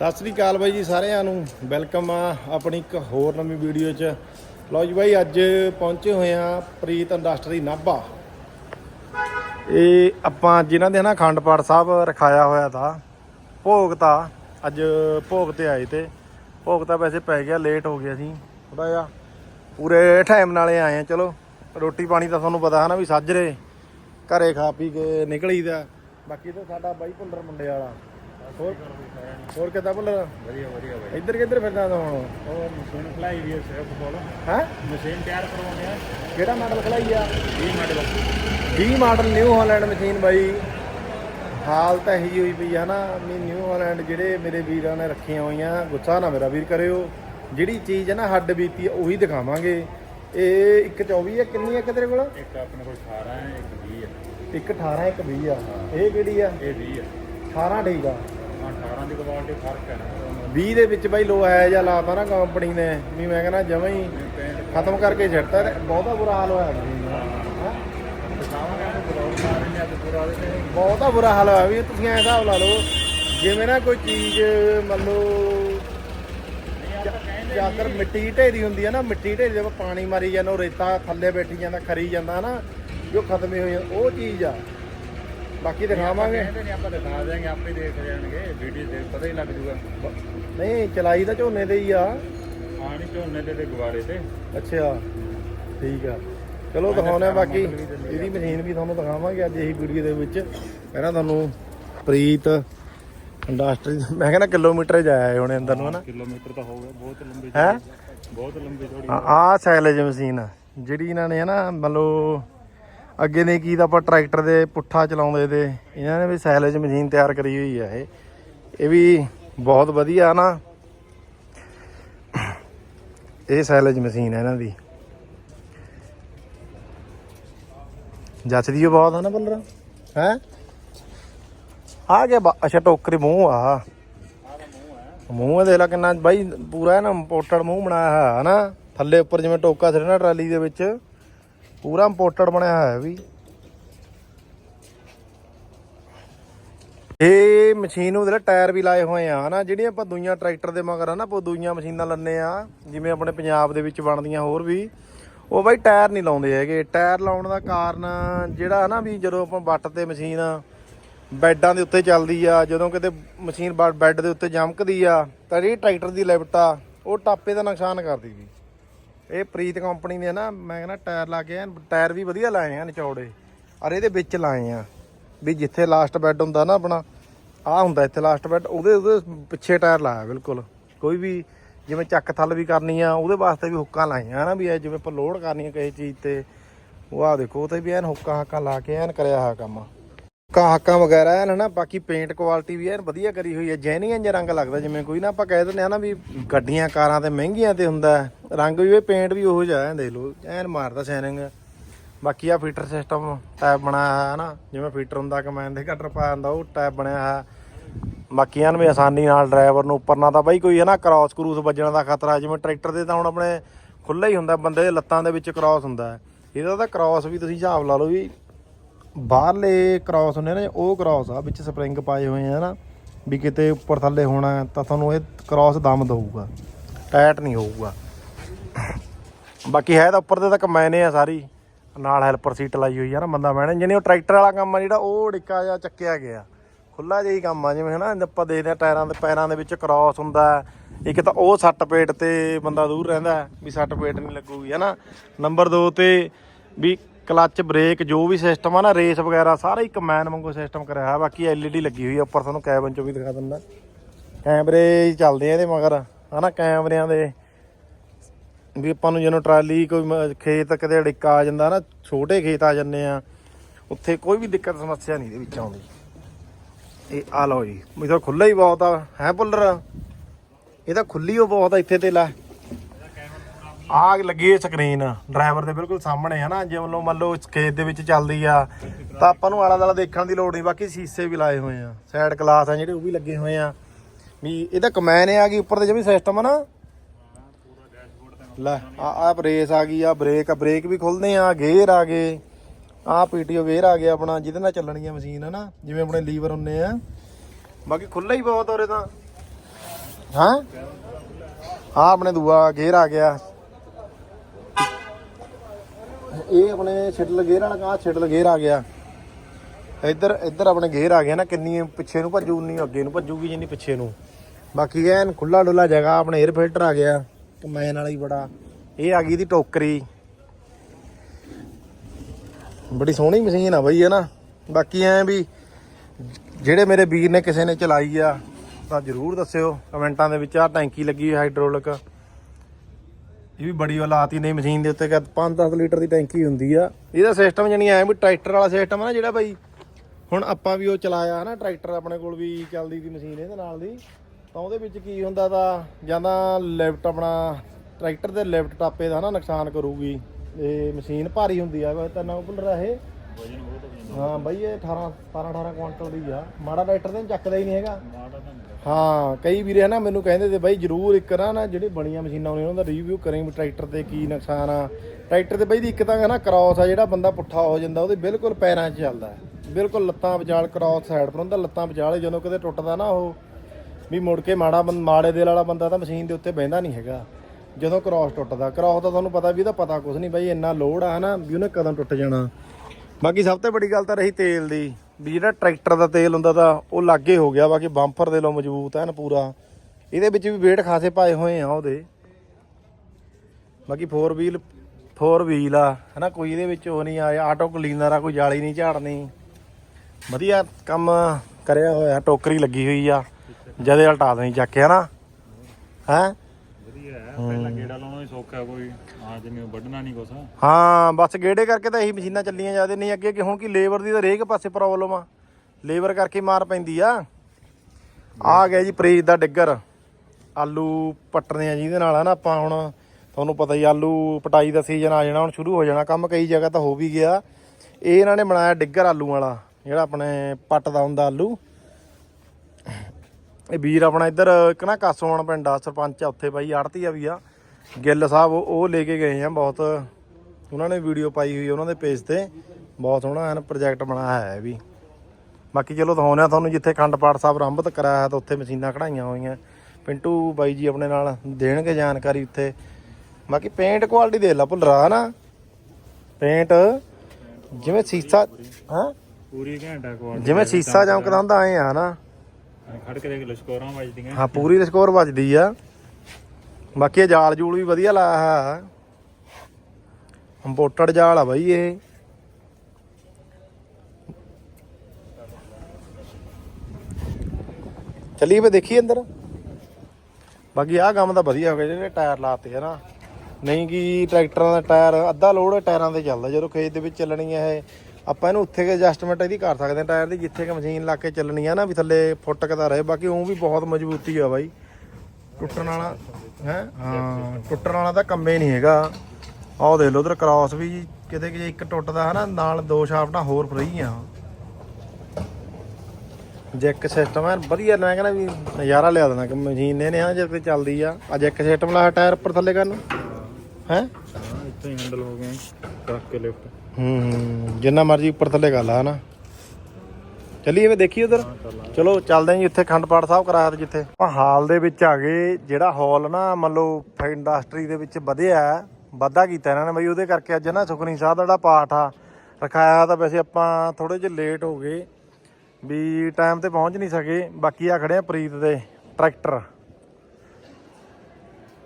ਸਤਿ ਸ੍ਰੀ ਅਕਾਲ ਬਾਈ ਜੀ ਸਾਰਿਆਂ ਨੂੰ। ਵੈਲਕਮ ਆ ਆਪਣੀ ਇੱਕ ਹੋਰ ਨਵੀਂ ਵੀਡੀਓ 'ਚ। ਲਓ ਜੀ ਬਾਈ, ਅੱਜ ਪਹੁੰਚੇ ਹੋਏ ਆ ਪ੍ਰੀਤ ਇੰਡਸਟਰੀ ਨਾਭਾ। ਇਹ ਆਪਾਂ ਜਿਨ੍ਹਾਂ ਦੇ ਨਾ ਅਖੰਡ ਪਾਠ ਸਾਹਿਬ ਰਖਾਇਆ ਹੋਇਆ ਤਾਂ, ਭੋਗ ਤਾਂ, ਅੱਜ ਭੋਗ ਤੇ ਆਏ ਤੇ। ਭੋਗ ਤਾਂ ਵੈਸੇ ਪੈ ਗਿਆ ਲੇਟ ਹੋ ਗਿਆ ਸੀ ਥੋੜਾ ਜਿਹਾ। ਪੂਰੇ ਟਾਈਮ ਨਾਲੇ ਆਏ ਆ, ਚਲੋ। ਰੋਟੀ ਪਾਣੀ ਤਾਂ ਤੁਹਾਨੂੰ ਪਤਾ ਹੈ ਨਾ ਵੀ ਸਾਜਰੇ। ਘਰੇ ਖਾ ਪੀ ਕੇ ਨਿਕਲੀਦਾ ਬਾਕੀ ਤਾਂ ਸਾਡਾ ਬਾਈ ਭੁੱਲਰ ਮੁੰਡੇ ਵਾਲਾ। ਹੋਰ? ਹੋਰ ਕਿੱਦਾਂ ਭੁੱਲਰ? ਵਧੀਆ ਵਧੀਆ ਬਾਈ। ਇੱਧਰ ਕਿੱਧਰ ਫਿਰਦਾ ਤੂੰ ਹੁਣ? ਉਹ ਮਸ਼ੀਨ ਖਲਾਈ ਵੀ ਹੈ ਸਿਰਫ ਕੋਲ ਹੈ? ਮਸ਼ੀਨ ਤਿਆਰ ਕਰਵਾਉਂਦੇ ਆ। ਕਿਹੜਾ ਮਾਡਲ ਖਲਾਈ ਆ? 20 model 20 model New Holland machine ਬਾਈ। ਹਾਲ ਤਾਂ ਇਹੀ ਹੋਈ ਪਈ ਆ ਨਾ ਵੀ ਨਿਊ ਹਾਲੈਂਡ ਜਿਹੜੇ ਮੇਰੇ ਵੀਰਾਂ ਨੇ ਰੱਖੀਆਂ ਹੋਈਆਂ ਗੁੱਸਾ ਨਾ ਮੇਰਾ ਵੀਰ ਕਰਿਓ। ਜਿਹੜੀ ਚੀਜ਼ ਹੈ ਨਾ ਹੱਡ ਬੀਤੀ ਆ, ਉਹੀ ਦਿਖਾਵਾਂਗੇ। ਇਹ ਇੱਕ 24 ਹੈ ਕਿੰਨੀ ਹੈ ਤੇਰੇ ਕੋਲ? ਇੱਕ ਆਪਣੇ ਕੋਲ 18 ਹੈ ਇੱਕ 20 ਹੈ ਇੱਕ 18 ਇੱਕ 20 ਆ। ਇਹ ਕਿਹੜੀ ਆ? ਇਹ 20 ਹੈ 18 ਠੀਕ ਆ। 18 ਦੀ ਕੁਆਲਿਟੀ ਫ਼ਰਕ ਹੈ ਨਾ। 20 ਦੇ ਵਿੱਚ ਬਾਈ ਲੋ ਆਇਆ ਜਾਂ ਲਾਤਾ ਨਾ ਕੰਪਨੀ ਨੇ ਵੀ ਮੈਂ ਕਹਿੰਦਾ ਜਮਾਂ ਹੀ ਖਤਮ ਕਰਕੇ ਛੱਡਤਾ ਤੇ ਬਹੁਤਾ ਬੁਰਾ ਹਾਲ ਹੋਇਆ ਹੈਂ? ਬਹੁਤਾ ਬੁਰਾ ਹਾਲ ਹੋਇਆ ਵੀ ਤੁਸੀਂ ਐਂ ਹਿਸਾਬ ਲਾ ਲਓ ਜਿਵੇਂ ਨਾ ਕੋਈ ਚੀਜ਼ ਮੰਨ ਲਓ ਜਾਕਰ ਮਿੱਟੀ ਢੇਰੀ ਹੁੰਦੀ ਹੈ ਨਾ ਮਿੱਟੀ ਢੇਰੀ ਦੇ ਪਾਣੀ ਮਾਰੀ ਜਾਂਦਾ ਰੇਤਾ ਥੱਲੇ ਬੈਠੀ ਜਾਂਦਾ ਖਰੀ ਜਾਂਦਾ ਨਾ ਜੋ ਖਤਮ ਹੀ ਜਾਂਦਾ, ਉਹ ਚੀਜ਼ ਆ। ਬਾਕੀ ਦਿਖਾਵਾਂਗੇ। ਕਹਿੰਦੇ ਨਹੀਂ ਆਪਾਂ ਦਿਖਾ ਦਿਆਂਗੇ ਆਪੇ ਦੇਖ ਜਾਣਗੇ ਵੀਡੀਓ ਦੇ ਪਤਾ ਹੀ ਲੱਗ ਜੂਗਾ। ਨਹੀਂ ਚਲਾਈ ਤਾਂ ਝੋਨੇ ਦੇ ਹੀ ਆ। ਨਹੀਂ ਝੋਨੇ ਦੇ ਤੇ ਗੁਵਾਰੇ ਤੇ। ਅੱਛਾ ਠੀਕ ਆ। ਚਲੋ ਦਿਖਾਉਂਦੇ ਆ ਬਾਕੀ। ਇਹਦੀ ਮਸ਼ੀਨ ਵੀ ਤੁਹਾਨੂੰ ਦਿਖਾਵਾਂਗੇ ਅੱਜ ਇਹੀ ਵੀਡੀਓ ਦੇ ਵਿੱਚ। ਪਹਿਲਾਂ ਤੁਹਾਨੂੰ ਪ੍ਰੀਤ ਇੰਡਸਟਰੀ ਮੈਂ ਕਹਿੰਦਾ ਕਿਲੋਮੀਟਰ ਜਾਇਆ ਹੋਣੇ ਅੰਦਰ ਨੂੰ ਹਨਾ? ਕਿਲੋਮੀਟਰ ਤਾਂ ਹੋਊਗਾ ਬਹੁਤ ਲੰਬੀ ਹੈ? ਬਹੁਤ ਲੰਬੀ ਥੋੜੀ ਆ। ਸਾਈਲੇਜ ਮਸ਼ੀਨ ਜਿਹੜੀ ਇਹਨਾਂ ਨੇ ਨਾ ਮੰਨ ਲਓ ਅੱਗੇ ਨੇ ਕੀ ਤਾਂ ਆਪਾਂ ਟਰੈਕਟਰ ਦੇ ਪੁੱਠਾ ਚਲਾਉਂਦੇ ਤੇ ਇਹਨਾਂ ਨੇ ਵੀ ਸਾਈਲੇਜ ਮਸ਼ੀਨ ਤਿਆਰ ਕਰੀ ਹੋਈ ਆ ਇਹ। ਇਹ ਵੀ ਬਹੁਤ ਵਧੀਆ ਨਾ। ਇਹ ਸਾਈਲੇਜ ਮਸ਼ੀਨ ਹੈ ਇਹਨਾਂ ਦੀ। ਜੱਚਦੀ ਬਹੁਤ ਆ ਨਾ ਬੱਲਰ। ਹੈ? ਆ ਗਿਆ ਅੱਛਾ ਟੋਕਰੀ ਮੂੰਹ ਆ। ਮੂੰਹ ਦੇਖ ਲੈ ਕਿੰਨਾ, ਬਾਈ ਪੂਰਾ ਹੈ ਨਾ ਇੰਪੋਰਟਡ ਮੂੰਹ ਬਣਾਇਆ ਹੋਇਆ ਹੈ ਨਾ। ਥੱਲੇ ਉੱਪਰ ਜਿਵੇਂ ਟੋਕਾ ਸਿਰ ਨਾ ਟਰਾਲੀ ਦੇ ਵਿੱਚ। ਪੂਰਾ ਇੰਪੋਰਟਡ ਬਣਿਆ ਹੋਇਆ ਵੀ। ਇਹ ਮਸ਼ੀਨ ਉਹਦੇ ਲਈ ਟਾਇਰ ਵੀ ਲਾਏ ਹੋਏ ਆ ਨਾ ਜਿਹੜੀਆਂ ਆਪਾਂ ਦੂਈਆਂ ਟਰੈਕਟਰ ਦੇ ਮਗਰ ਆ ਨਾ ਆਪਾਂ ਦੂਈਆਂ ਮਸ਼ੀਨਾਂ ਲੰਨੇ ਆ, ਜਿਵੇਂ ਆਪਣੇ ਪੰਜਾਬ ਦੇ ਵਿੱਚ ਬਣਦੀਆਂ ਹੋਰ ਵੀ, ਉਹ ਬਾਈ ਟਾਇਰ ਨਹੀਂ ਲਾਉਂਦੇ ਹੈਗੇ। ਟਾਇਰ ਲਾਉਣ ਦਾ ਕਾਰਨ ਜਿਹੜਾ ਨਾ ਵੀ ਜਦੋਂ ਆਪਾਂ ਵੱਟ ਤੇ ਮਸ਼ੀਨ ਬੈੱਡਾਂ ਦੇ ਉੱਤੇ ਚੱਲਦੀ ਆ, ਜਦੋਂ ਕਿਤੇ ਮਸ਼ੀਨ ਬੈ- ਬੈੱਡ ਦੇ ਉੱਤੇ ਜਮਕਦੀ ਆ, ਤਾਂ ਜਿਹੜੀ ਟਰੈਕਟਰ ਦੀ ਲਿਫਟ ਆ, ਉਹ ਟਾਪੇ ਦਾ ਨੁਕਸਾਨ ਕਰਦੀ ਸੀ। ਇਹ ਪ੍ਰੀਤ ਕੰਪਨੀ ਦੇ ਨਾ, ਮੈਂ ਕਹਿੰਦਾ ਟਾਇਰ ਲਾ ਕੇ ਐਨ ਟਾਇਰ ਵੀ ਵਧੀਆ ਲਾਏ ਆ ਨਿਚੌੜੇ। ਔਰ ਇਹਦੇ ਵਿੱਚ ਲਾਏ ਆ। ਵੀ ਜਿੱਥੇ ਲਾਸਟ ਬੈੱਡ ਹੁੰਦਾ ਨਾ ਆਪਣਾ ਆ ਹੁੰਦਾ ਇੱਥੇ ਲਾਸਟ ਬੈੱਡ ਉਹਦੇ ਉਹਦੇ ਪਿੱਛੇ ਟਾਇਰ ਲਾਇਆ ਬਿਲਕੁਲ। ਕੋਈ ਵੀ ਜਿਵੇਂ ਚੱਕ ਥੱਲ ਵੀ ਕਰਨੀ ਆ, ਉਹਦੇ ਵਾਸਤੇ ਵੀ ਹੁੱਕਾਂ ਲਾਈਆਂ ਨਾ ਵੀ ਇਹ ਜਿਵੇਂ ਆਪਾਂ ਲੋਡ ਕਰਨੀ ਆ ਕਿਸੇ ਚੀਜ਼ ਤੇ। ਉਹ ਆ ਦੇਖੋ, ਉਹ ਤੇ ਵੀ ਐਨ ਹੁੱਕਾਂ ਹਾਕਾਂ ਲਾ ਕੇ ਐਨ ਕਰਿਆ ਹੋਇਆ ਕੰਮ। ਹੁੱਕਾਂ ਹਾਕਾਂ ਵਗੈਰਾ ਐਨ ਹਨਾ, ਬਾਕੀ ਪੇਂਟ ਕੁਆਲਿਟੀ ਵੀ ਐਨ ਵਧੀਆ ਕਰੀ ਹੋਈ ਹੈ ਜੈਨੀਅਨ ਜਿਹਾ ਰੰਗ ਲੱਗਦਾ, ਜਿਵੇਂ ਕੋਈ ਨਾ ਆਪਾਂ ਕਹਿ ਦਿੰਦੇ ਆ ਨਾ ਵੀ ਗੱਡੀਆਂ ਕਾਰਾਂ ਤੇ ਮਹਿੰਗੀਆਂ ਤੇ ਹੁੰਦਾ। ਰੰਗ ਵੀ ਇਹ ਪੇਂਟ ਵੀ ਉਹੋ ਜਿਹਾ ਐਨ ਦੇਖ ਲਓ, ਐਨ ਮਾਰਦਾ ਸੈਨਿੰਗ ਬਾਕੀ ਆ ਫੀਟਰ ਸਿਸਟਮ ਟੈਬ ਬਣਾਇਆ ਹੋਇਆ ਨਾ, ਜਿਵੇਂ ਫੀਟਰ ਹੁੰਦਾ ਕਮੈਨ ਦੇ ਘਟਰ ਪਾ ਜਾਂਦਾ ਉਹ ਟੈਬ ਬਣਿਆ ਹੈ ਬਾਕੀ ਐਨ ਵੀ ਆਸਾਨੀ ਨਾਲ ਡਰਾਈਵਰ ਨੂੰ ਉੱਪਰ ਨਾ ਤਾਂ ਬਾਈ ਕੋਈ ਹੈ ਨਾ ਕ੍ਰਾਸ ਕਰੂਸ ਵੱਜਣ ਦਾ ਖਤਰਾ, ਜਿਵੇਂ ਟਰੈਕਟਰ ਦੇ ਤਾਂ ਹੁਣ ਆਪਣੇ ਖੁੱਲਾ ਹੀ ਹੁੰਦਾ, ਬੰਦੇ ਦੇ ਲੱਤਾਂ ਦੇ ਵਿੱਚ ਕ੍ਰਾਸ ਹੁੰਦਾ ਇਹਦਾ ਤਾਂ ਕ੍ਰਾਸ ਵੀ ਤੁਸੀਂ ਹਿਸਾਬ ਲਾ ਲਓ ਵੀ ਬਾਹਰਲੇ ਕ੍ਰਾਸ ਹੁੰਦੇ ਨੇ, ਉਹ ਕ੍ਰਾਸ ਆ, ਵਿੱਚ ਸਪਰਿੰਗ ਪਾਏ ਹੋਏ ਆ ਨਾ, ਵੀ ਕਿਤੇ ਉੱਪਰ ਥੱਲੇ ਹੋਣਾ ਤਾਂ ਤੁਹਾਨੂੰ ਇਹ ਕ੍ਰਾਸ ਦਮ ਦਊਗਾ ਟਾਈਟ ਨਹੀਂ ਹੋਊਗਾ। ਬਾਕੀ ਹੈ ਤਾਂ ਉੱਪਰ ਤੇ ਤਾਂ ਕਮੈਨੇ ਆ ਸਾਰੀ। ਨਾਲ ਹੈਲਪਰ ਸੀਟ ਲਾਈ ਹੋਈ ਆ ਨਾ ਬੰਦਾ ਬਹਿਣਾ ਜਿਹਨੇ ਉਹ ਟਰੈਕਟਰ ਵਾਲਾ ਕੰਮ ਆ ਜਿਹੜਾ, ਉਹ ਡਿੱਕਾ ਜਿਹਾ ਚੱਕਿਆ ਗਿਆ। ਖੁੱਲਾ ਜਿਹਾ ਹੀ ਕੰਮ ਆ, ਜਿਵੇਂ ਹਨਾ ਆਪਾਂ ਦੇਖਦੇ ਆ ਟਾਇਰਾਂ ਦੇ ਪੈਰਾਂ ਦੇ ਵਿੱਚ ਕ੍ਰਾਸ ਹੁੰਦਾ ਇੱਕ ਤਾਂ ਉਹ ਸੱਟ ਪੇਟ ਤੇ ਬੰਦਾ ਦੂਰ ਰਹਿੰਦਾ ਵੀ ਸੱਟ ਪੇਟ ਨਹੀਂ ਲੱਗੂਗੀ, ਹਨਾ। ਨੰਬਰ 2 ਤੇ ਵੀ ਕਲੱਚ ਬ੍ਰੇਕ ਜੋ ਵੀ ਸਿਸਟਮ ਆ ਨਾ ਰੇਸ ਵਗੈਰਾ, ਸਾਰਾ ਹੀ ਕਮੈਨ ਵਾਂਗੂ ਸਿਸਟਮ ਕਰਿਆ ਹੋਇਆ। ਬਾਕੀ ਐਲਈਡੀ ਲੱਗੀ ਹੋਈ ਆ ਉੱਪਰ, ਤੁਹਾਨੂੰ ਕੈਬਨ ਚੋਂ ਵੀ ਦਿਖਾ ਦਿੰਦਾ। ਕੈਮਰੇ ਚੱਲਦੇ ਆ ਇਹਦੇ ਮਗਰ, ਹਨਾ, ਕੈਮਰਿਆਂ ਦੇ। ਵੀ ਆਪਾਂ ਨੂੰ ਜਦੋਂ ਟਰਾਲੀ ਕੋਈ ਖੇਤ ਕਦੇ ਅੜਿੱਕਾ ਆ ਜਾਂਦਾ ਨਾ, ਛੋਟੇ ਖੇਤ ਆ ਜੰਨੇ ਆ, ਉੱਥੇ ਕੋਈ ਵੀ ਦਿੱਕਤ ਸਮੱਸਿਆ ਨਹੀਂ ਇਹਦੇ ਵਿੱਚ ਆਉਂਦੀ। ਇਹ ਆ ਲਓ ਜੀ, ਇਹ ਖੁੱਲਾ ਹੀ ਬਹੁਤ ਆ, ਹੈ ਪੁੱਲਰ? ਇਹ ਤਾਂ ਖੁੱਲੀ ਉਹ ਬਹੁਤ ਆ ਇੱਥੇ ਤੇ ਲੈ। ਆ ਲੱਗੀ ਹੈ ਸਕਰੀਨ, ਡਰਾਈਵਰ ਦੇ ਬਿਲਕੁਲ ਸਾਹਮਣੇ ਹੈ ਨਾ, ਜੇ ਮੰਨ ਲਓ ਮੰਨ ਲਓ ਖੇਤ ਦੇ ਵਿੱਚ ਚੱਲਦੀ ਆ, ਤਾਂ ਆਪਾਂ ਨੂੰ ਆਲਾ ਦਾਲਾ ਦੇਖਣ ਦੀ ਲੋੜ ਨਹੀਂ, ਬਾਕੀ ਸੀਸੇ ਵੀ ਲਾਏ ਹੋਏ ਆ, ਸਾਈਡ ਗਲਾਸ ਆ ਜਿਹੜੇ ਉਹ ਵੀ ਲੱਗੇ ਹੋਏ ਆ। ਵੀ ਇਹਦਾ ਕਮੈਨ ਆ ਗਈ ਉੱਪਰ ਦੇ ਜਿਵੇਂ ਸਿਸਟਮ ਆ ਨਾ ਲੈ, ਆ ਆ ਬ੍ਰੇਸ ਆ ਗਈ, ਆ ਬ੍ਰੇਕ ਆ ਬ੍ਰੇਕ ਵੀ ਖੁੱਲਦੇ ਆ ਗੇਅਰ ਆ ਗਏ। ਆ ਪੀਟੀਓ ਗੇਅਰ ਆ ਗਿਆ ਆਪਣਾ, ਜਿਹਦੇ ਨਾਲ ਚੱਲਣੀ ਆ ਮਸ਼ੀਨ ਹੈ ਜਿਵੇਂ ਆਪਣੇ ਲੀਵਰ ਹੁੰਨੇ ਆ। ਬਾਕੀ ਖੁੱਲਾ ਹੀ ਬਹੁਤ ਔਰੇ ਤਾਂ। ਹਾਂ? ਆ ਆਪਣੇ ਦੂਆ ਗੇਅਰ ਆ ਗਿਆ। ਇਹ ਆਪਣੇ ਛਿੱਟਲ ਗੇਅਰ ਵਾਲਾ ਕਾ ਛਿੱਟਲ ਗੇਅਰ ਆ ਗਿਆ। ਇੱਧਰ ਇੱਧਰ ਆਪਣੇ ਗੇਅਰ ਆ ਗਿਆ ਨਾ ਕਿੰਨੀ ਪਿੱਛੇ ਨੂੰ ਭੱਜੂ ਉਨੀ ਅੱਗੇ ਨੂੰ ਭੱਜੂਗੀ ਜਿੰਨੀ ਪਿੱਛੇ ਨੂੰ। ਬਾਕੀ ਐਨ ਖੁੱਲਾ ਡੁੱਲਾ ਜਗ੍ਹਾ, ਆਪਣੇ 에ਅਰ ਫਿਲਟਰ ਆ ਗਿਆ। ਕਮੈਨ ਵਾਲਾ ਹੀ ਬੜਾ। ਇਹ ਆ ਗਈ ਦੀ ਟੋਕਰੀ। ਬੜੀ ਸੋਹਣੀ ਮਸ਼ੀਨ ਆ ਬਈ ਹੈ ਨਾ। ਬਾਕੀ ਐ ਵੀ ਜਿਹੜੇ ਮੇਰੇ ਵੀਰ ਨੇ ਕਿਸੇ ਨੇ ਚਲਾਈ ਆ, ਤਾਂ ਜਰੂਰ ਦੱਸਿਓ ਕਮੈਂਟਾਂ ਦੇ ਵਿੱਚ। ਆ ਟੈਂਕੀ ਲੱਗੀ ਹਾਈਡ੍ਰੋਲਿਕ। ਇਹ ਵੀ ਬੜੀ ਲਾਤੀ ਨਹੀਂ ਮਸ਼ੀਨ ਦੇ ਉੱਤੇ। ਕਿ 5-10 ਲੀਟਰ ਦੀ ਟੈਂਕੀ ਹੁੰਦੀ ਆ। ਇਹਦਾ ਸਿਸਟਮ ਜਣੀ ਐ ਵੀ ਟਰੈਕਟਰ ਵਾਲਾ ਸਿਸਟਮ ਆ ਨਾ ਜਿਹੜਾ ਬਾਈ। ਹੁਣ ਆਪਾਂ ਵੀ ਉਹ ਚਲਾਇਆ ਨਾ ਟਰੈਕਟਰ ਆਪਣੇ ਕੋਲ ਵੀ ਚੱਲਦੀ ਦੀ ਮਸ਼ੀਨ ਇਹਦੇ ਨਾਲ ਦੀ। ਤਾਂ ਉਹਦੇ ਵਿੱਚ ਕੀ ਹੁੰਦਾ ਤਾਂ ਜਾਂਦਾ ਲਿਫਟ ਆਪਣਾ ਟਰੈਕਟਰ ਦੇ ਲਿਫਟ ਟਾਪੇ ਦਾ ਨਾ ਨੁਕਸਾਨ ਕਰੂਗੀ। ਇਹ ਮਸ਼ੀਨ ਭਾਰੀ ਹੁੰਦੀ ਆ ਤਾਂ ਨਾ ਭੁੱਲ ਰਿਹਾ ਇਹ। ਹਾਂ ਬਈ, ਇਹ 18 17 18 ਕੁਆਂਟਲ ਦੀ ਆ। ਮਾੜਾ ਟਰੈਕਟਰ ਤੇ ਚੱਕਦਾ ਹੀ ਨਹੀਂ ਹੈਗਾ। ਹਾਂ, ਕਈ ਵੀਰੇ ਹਨਾ ਮੈਨੂੰ ਕਹਿੰਦੇ ਤੇ ਬਾਈ ਜਰੂਰ ਇੱਕ ਨਾ ਨਾ ਜਿਹੜੇ ਬਣੀਆਂ ਮਸ਼ੀਨਾਂ ਉਹਨਾਂ ਦਾ ਰਿਵਿਊ ਕਰੇ ਵੀ ਟਰੈਕਟਰ ਤੇ ਕੀ ਨੁਕਸਾਨ ਆ। ਟਰੈਕਟਰ ਤੇ ਬਾਈ ਦੀ ਇੱਕ ਤਾਂ ਹੈ ਨਾ ਕ੍ਰਾਸ ਆ, ਜਿਹੜਾ ਬੰਦਾ ਪੁੱਠਾ ਹੋ ਜਾਂਦਾ, ਉਹਦੇ ਬਿਲਕੁਲ ਪੈਰਾਂ 'ਚ ਚੱਲਦਾ। ਬਿਲਕੁਲ ਲੱਤਾਂ ਵਿਚਾਲ ਕ੍ਰਾਸ ਸਾਈਡ ਪਰ ਹੁੰਦਾ ਲੱਤਾਂ ਵਿਚਾਲੇ ਜਦੋਂ ਕਿਤੇ ਟੁੱਟਦਾ ਨਾ ਉਹ। ਵੀ ਮੁੜ ਕੇ ਮਾੜਾ ਬੰ- ਮਾੜੇ ਦਿਲ ਵਾਲਾ ਬੰਦਾ ਤਾਂ ਮਸ਼ੀਨ ਦੇ ਉੱਤੇ ਬਹਿੰਦਾ ਨਹੀਂ ਹੈਗਾ। ਜਦੋਂ ਕ੍ਰਾਸ ਟੁੱਟਦਾ ਕ੍ਰਾਸ ਦਾ ਤੁਹਾਨੂੰ ਪਤਾ ਵੀ ਇਹਦਾ ਪਤਾ ਕੁਝ ਨਹੀਂ ਬਾਈ, ਇੰਨਾ ਲੋਡ ਆ ਹਨਾ, ਵੀ ਉਹਨੇ ਕਦੋਂ ਟੁੱਟ ਜਾਣਾ। ਬਾਕੀ ਸਭ ਤੋਂ ਵੱਡੀ ਗੱਲ ਤਾਂ ਰਹੀ ਤੇਲ ਦੀ, ਵੀ ਜਿਹੜਾ ਟਰੈਕਟਰ ਦਾ ਤੇਲ ਹੁੰਦਾ ਤਾਂ ਉਹ ਲਾਗੇ ਹੋ ਗਿਆ, ਬਾਕੀ ਬੰਪਰ ਦੇ ਲੋ ਮਜ਼ਬੂਤ ਐਨ ਪੂਰਾ। ਇਹਦੇ ਵਿੱਚ ਵੀ ਵੇਟ ਖਾਸੇ ਪਾਏ ਹੋਏ ਆ ਉਹਦੇ। ਬਾਕੀ 4 ਵੀਲ 4 ਵੀਲ ਆ, ਹਨਾ, ਕੋਈ ਇਹਦੇ ਵਿੱਚ ਉਹ ਨਹੀਂ ਆਇਆ ਆਟੋ ਕਲੀਨਰ ਆ, ਕੋਈ ਜਾਲੀ ਨਹੀਂ ਝਾੜਨੀ ਵਧੀਆ ਕੰਮ ਕਰਿਆ ਹੋਇਆ, ਟੋਕਰੀ ਲੱਗੀ ਹੋਈ ਆ। ਜਦੇ ਹਲਟਾ ਦੇਣੀ ਚੱਕ ਕੇ ਹਨਾ? ਹੈ? ਵਧੀਆ ਹੈ ਪਹਿਲਾਂ ਗੇੜਾ ਲਾਉਣਾ ਹੀ ਸੌਖਾ ਕੋਈ। ਆ ਜਿਵੇਂ ਵੱਢਣਾ ਨਹੀਂ ਕੁਛ। ਹਾਂ ਬਸ ਗੇੜੇ ਕਰਕੇ ਤਾਂ ਇਹੀ ਮਸ਼ੀਨਾਂ ਚੱਲੀਆਂ ਜਾਂਦੇ ਨਹੀਂ ਅੱਗੇ ਕਿ ਹੁਣ ਕੀ ਲੇਬਰ ਦੀ ਤਾਂ ਰੇਕ ਪਾਸੇ ਪ੍ਰੋਬਲਮ ਆ। ਲੇਬਰ ਕਰਕੇ ਮਾਰ ਪੈਂਦੀ ਆ। ਆ ਗਿਆ ਜੀ ਪ੍ਰੀਤ ਦਾ ਡਿੱਗਰ। ਆਲੂ ਪੱਟਨੇ ਆ ਜਿਹਦੇ ਨਾਲ ਹਨਾ? ਆਪਾਂ ਹੁਣ ਤੁਹਾਨੂੰ ਪਤਾ ਹੀ ਆਲੂ ਪਟਾਈ ਦਾ ਸੀਜ਼ਨ ਆ ਜਾਣਾ ਹੁਣ ਸ਼ੁਰੂ ਹੋ ਜਾਣਾ। ਕੰਮ ਕਈ ਜਗ੍ਹਾ ਤਾਂ ਹੋ ਵੀ ਗਿਆ। ਇਹ ਇਹਨਾਂ ਨੇ ਬਣਾਇਆ ਡਿੱਗਰ ਆਲੂ ਵਾਲਾ ਜਿਹੜਾ ਆਪਣੇ ਪੱਟਦਾ ਹੁੰਦਾ ਆਲੂ। ਇਹ ਵੀਰ ਆਪਣਾ ਇੱਧਰ ਇੱਕ ਨਾ ਕਾਸੋਵਾਨ ਪਿੰਡ ਆ ਸਰਪੰਚ ਆ ਉੱਥੇ ਬਾਈ ਆੜਤੀ ਆ ਵੀ ਆ। ਗਿੱਲ ਸਾਹਿਬ ਉਹ ਲੈ ਕੇ ਗਏ ਆ ਬਹੁਤ। ਉਹਨਾਂ ਨੇ ਵੀਡੀਓ ਪਾਈ ਹੋਈ ਉਹਨਾਂ ਦੇ ਪੇਜ ਤੇ। ਬਹੁਤ ਸੋਹਣਾ ਐਨ ਪ੍ਰੋਜੈਕਟ ਬਣਾਇਆ ਹੈ ਵੀ। ਬਾਕੀ ਚਲੋ ਦਿਖਾਉਂਦੇ ਆ ਤੁਹਾਨੂੰ ਜਿੱਥੇ ਖੰਡ ਪਾਠ ਸਾਹਿਬ ਆਰੰਭਤ ਕਰਾਇਆ ਤਾਂ ਉੱਥੇ ਮਸ਼ੀਨਾਂ ਕਢਾਈਆਂ ਹੋਈਆਂ। ਪਿੰਟੂ ਬਾਈ ਜੀ ਆਪਣੇ ਨਾਲ ਦੇਣਗੇ ਜਾਣਕਾਰੀ ਉੱਥੇ। ਬਾਕੀ ਪੇਂਟ ਕੁਆਲਿਟੀ ਦੇ ਲਾ ਭੁੱਲਰਾ ਨਾ। ਪੇਂਟ ਜਿਵੇਂ ਸੀਸਾ ਹਾਂ? ਪੂਰੀ ਘੰਟਾ ਕੁਆਲਿਟੀ ਜਿਵੇਂ ਸੀਸਾ ਚਮਕਦਾ ਹੁੰਦਾ ਐ ਆ ਨਾ। ਖੜ ਕੇ ਦੇਖ ਲਸ਼ਕੋਰਾਂ ਵੱਜਦੀਆਂ। ਹਾਂ, ਪੂਰੀ ਸਕੋਰ ਵੱਜਦੀ ਆ। ਬਾਕੀ ਇਹ ਜਾਲ ਜੂਲ ਵੀ ਵਧੀਆ ਲਾਇਆ ਹੈ ਇੰਪੋਰਟਡ ਜਾਲ ਆ ਬਾਈ ਇਹ। ਚੱਲੀਏ ਵੇ ਦੇਖੀਏ ਅੰਦਰ। ਬਾਕੀ ਆਹ ਕੰਮ ਤਾਂ ਵਧੀਆ ਹੋ ਗਿਆ, ਜਿਹੜੇ ਟਾਇਰ ਲਾਤੇ ਹੈ ਨਾ। ਨਹੀਂ ਕਿ ਟਰੈਕਟਰਾਂ ਦਾ ਟਾਇਰ, ਅੱਧਾ ਲੋਡ ਟਾਇਰਾਂ ਤੇ ਚੱਲਦਾ, ਜਦੋਂ ਖੇਤ ਦੇ ਵਿੱਚ ਚੱਲਣੀ ਹੈ ਇਹ। ਆਪਾਂ ਇਹਨੂੰ ਉੱਥੇ ਕੇ ਐਡਜਸਟਮੈਂਟ ਇਹਦੀ ਕਰ ਸਕਦੇ ਹਾਂ ਟਾਇਰ ਦੀ, ਜਿੱਥੇ ਕਿ ਮਸ਼ੀਨ ਲਾ ਕੇ ਚੱਲਣੀ ਹੈ ਨਾ ਵੀ ਥੱਲੇ ਫੁੱਟ ਕੇ ਰਹੇ। ਬਾਕੀ ਉਹ ਵੀ ਬਹੁਤ ਮਜ਼ਬੂਤੀ ਆ ਬਾਈ। ਟੁੱਟਣ ਵਾਲਾ, ਹੈ? ਹਾਂ, ਟੁੱਟਣ ਵਾਲਾ ਤਾਂ ਕੰਮੇ ਨਹੀਂ ਹੈਗਾ। ਆਹ ਦੇਖ ਲਓ ਉਧਰ ਕ੍ਰਾਸ ਵੀ ਕਿਤੇ ਕਿ ਇੱਕ ਟੁੱਟਦਾ ਹੈ ਨਾਲ ਦੋ ਸ਼ਾਫਟਾਂ ਹੋਰ ਫਰੀ ਆ। ਜੈਕ ਸਿਸਟਮ ਹੈ ਵਧੀਆ ਮੈਂ ਕਹਿੰਦਾ ਵੀ ਨਜ਼ਾਰਾ ਲਿਆ ਦੇਣਾ ਕਿ ਮਸ਼ੀਨ ਨੇ ਨੇ ਹਾਂ, ਜੇ ਤੇ ਚੱਲਦੀ ਆ। ਅੱਜ ਇੱਕ ਸਿਸਟਮ ਲਾ ਟਾਇਰ ਉੱਪਰ ਥੱਲੇ ਕਰਨ ਹੈ? ਇੱਥੇ ਹੈਂਡਲ ਹੋ ਗਏ ਰੱਖ ਕੇ ਲਿਫਟ ਹੂੰ, ਜਿੰਨਾ ਮਰਜ਼ੀ ਉੱਪਰ ਥੱਲੇ ਕਰ ਲਾ, ਹਨਾ। ਚੱਲੀਏ ਵੇ ਦੇਖੀ ਉਧਰ। ਚਲੋ, ਚੱਲਦੇ ਆਂ ਜੀ ਇੱਥੇ ਖੰਡ ਪਾਠ ਸਾਹਿਬ ਕਰਾਇਆ ਤੇ ਜਿੱਥੇ। ਆਪਾਂ ਹਾਲ ਦੇ ਵਿੱਚ ਆ ਗਏ, ਜਿਹੜਾ ਹਾਲ ਨਾ, ਮੰਨ ਲਓ ਇੰਡਸਟਰੀ ਦੇ ਵਿੱਚ ਵਧਿਆ ਵਾਧਾ ਕੀਤਾ ਇਹਨਾਂ ਨੇ ਬਈ, ਉਹਦੇ ਕਰਕੇ ਅੱਜ ਨਾ ਸੁਖਨੀ ਸਾਹਿਬ ਦਾ ਜਿਹੜਾ ਪਾਠ ਆ, ਰਖਾਇਆ ਤਾਂ ਵੈਸੇ ਆਪਾਂ ਥੋੜੇ ਜਿਹਾ ਲੇਟ ਹੋ ਗਏ, ਵੀ ਟਾਈਮ ਤੇ ਪਹੁੰਚ ਨਹੀਂ ਸਕੇ। ਬਾਕੀ ਆ ਖੜੇ ਆ ਪ੍ਰੀਤ ਦੇ ਟਰੈਕਟਰ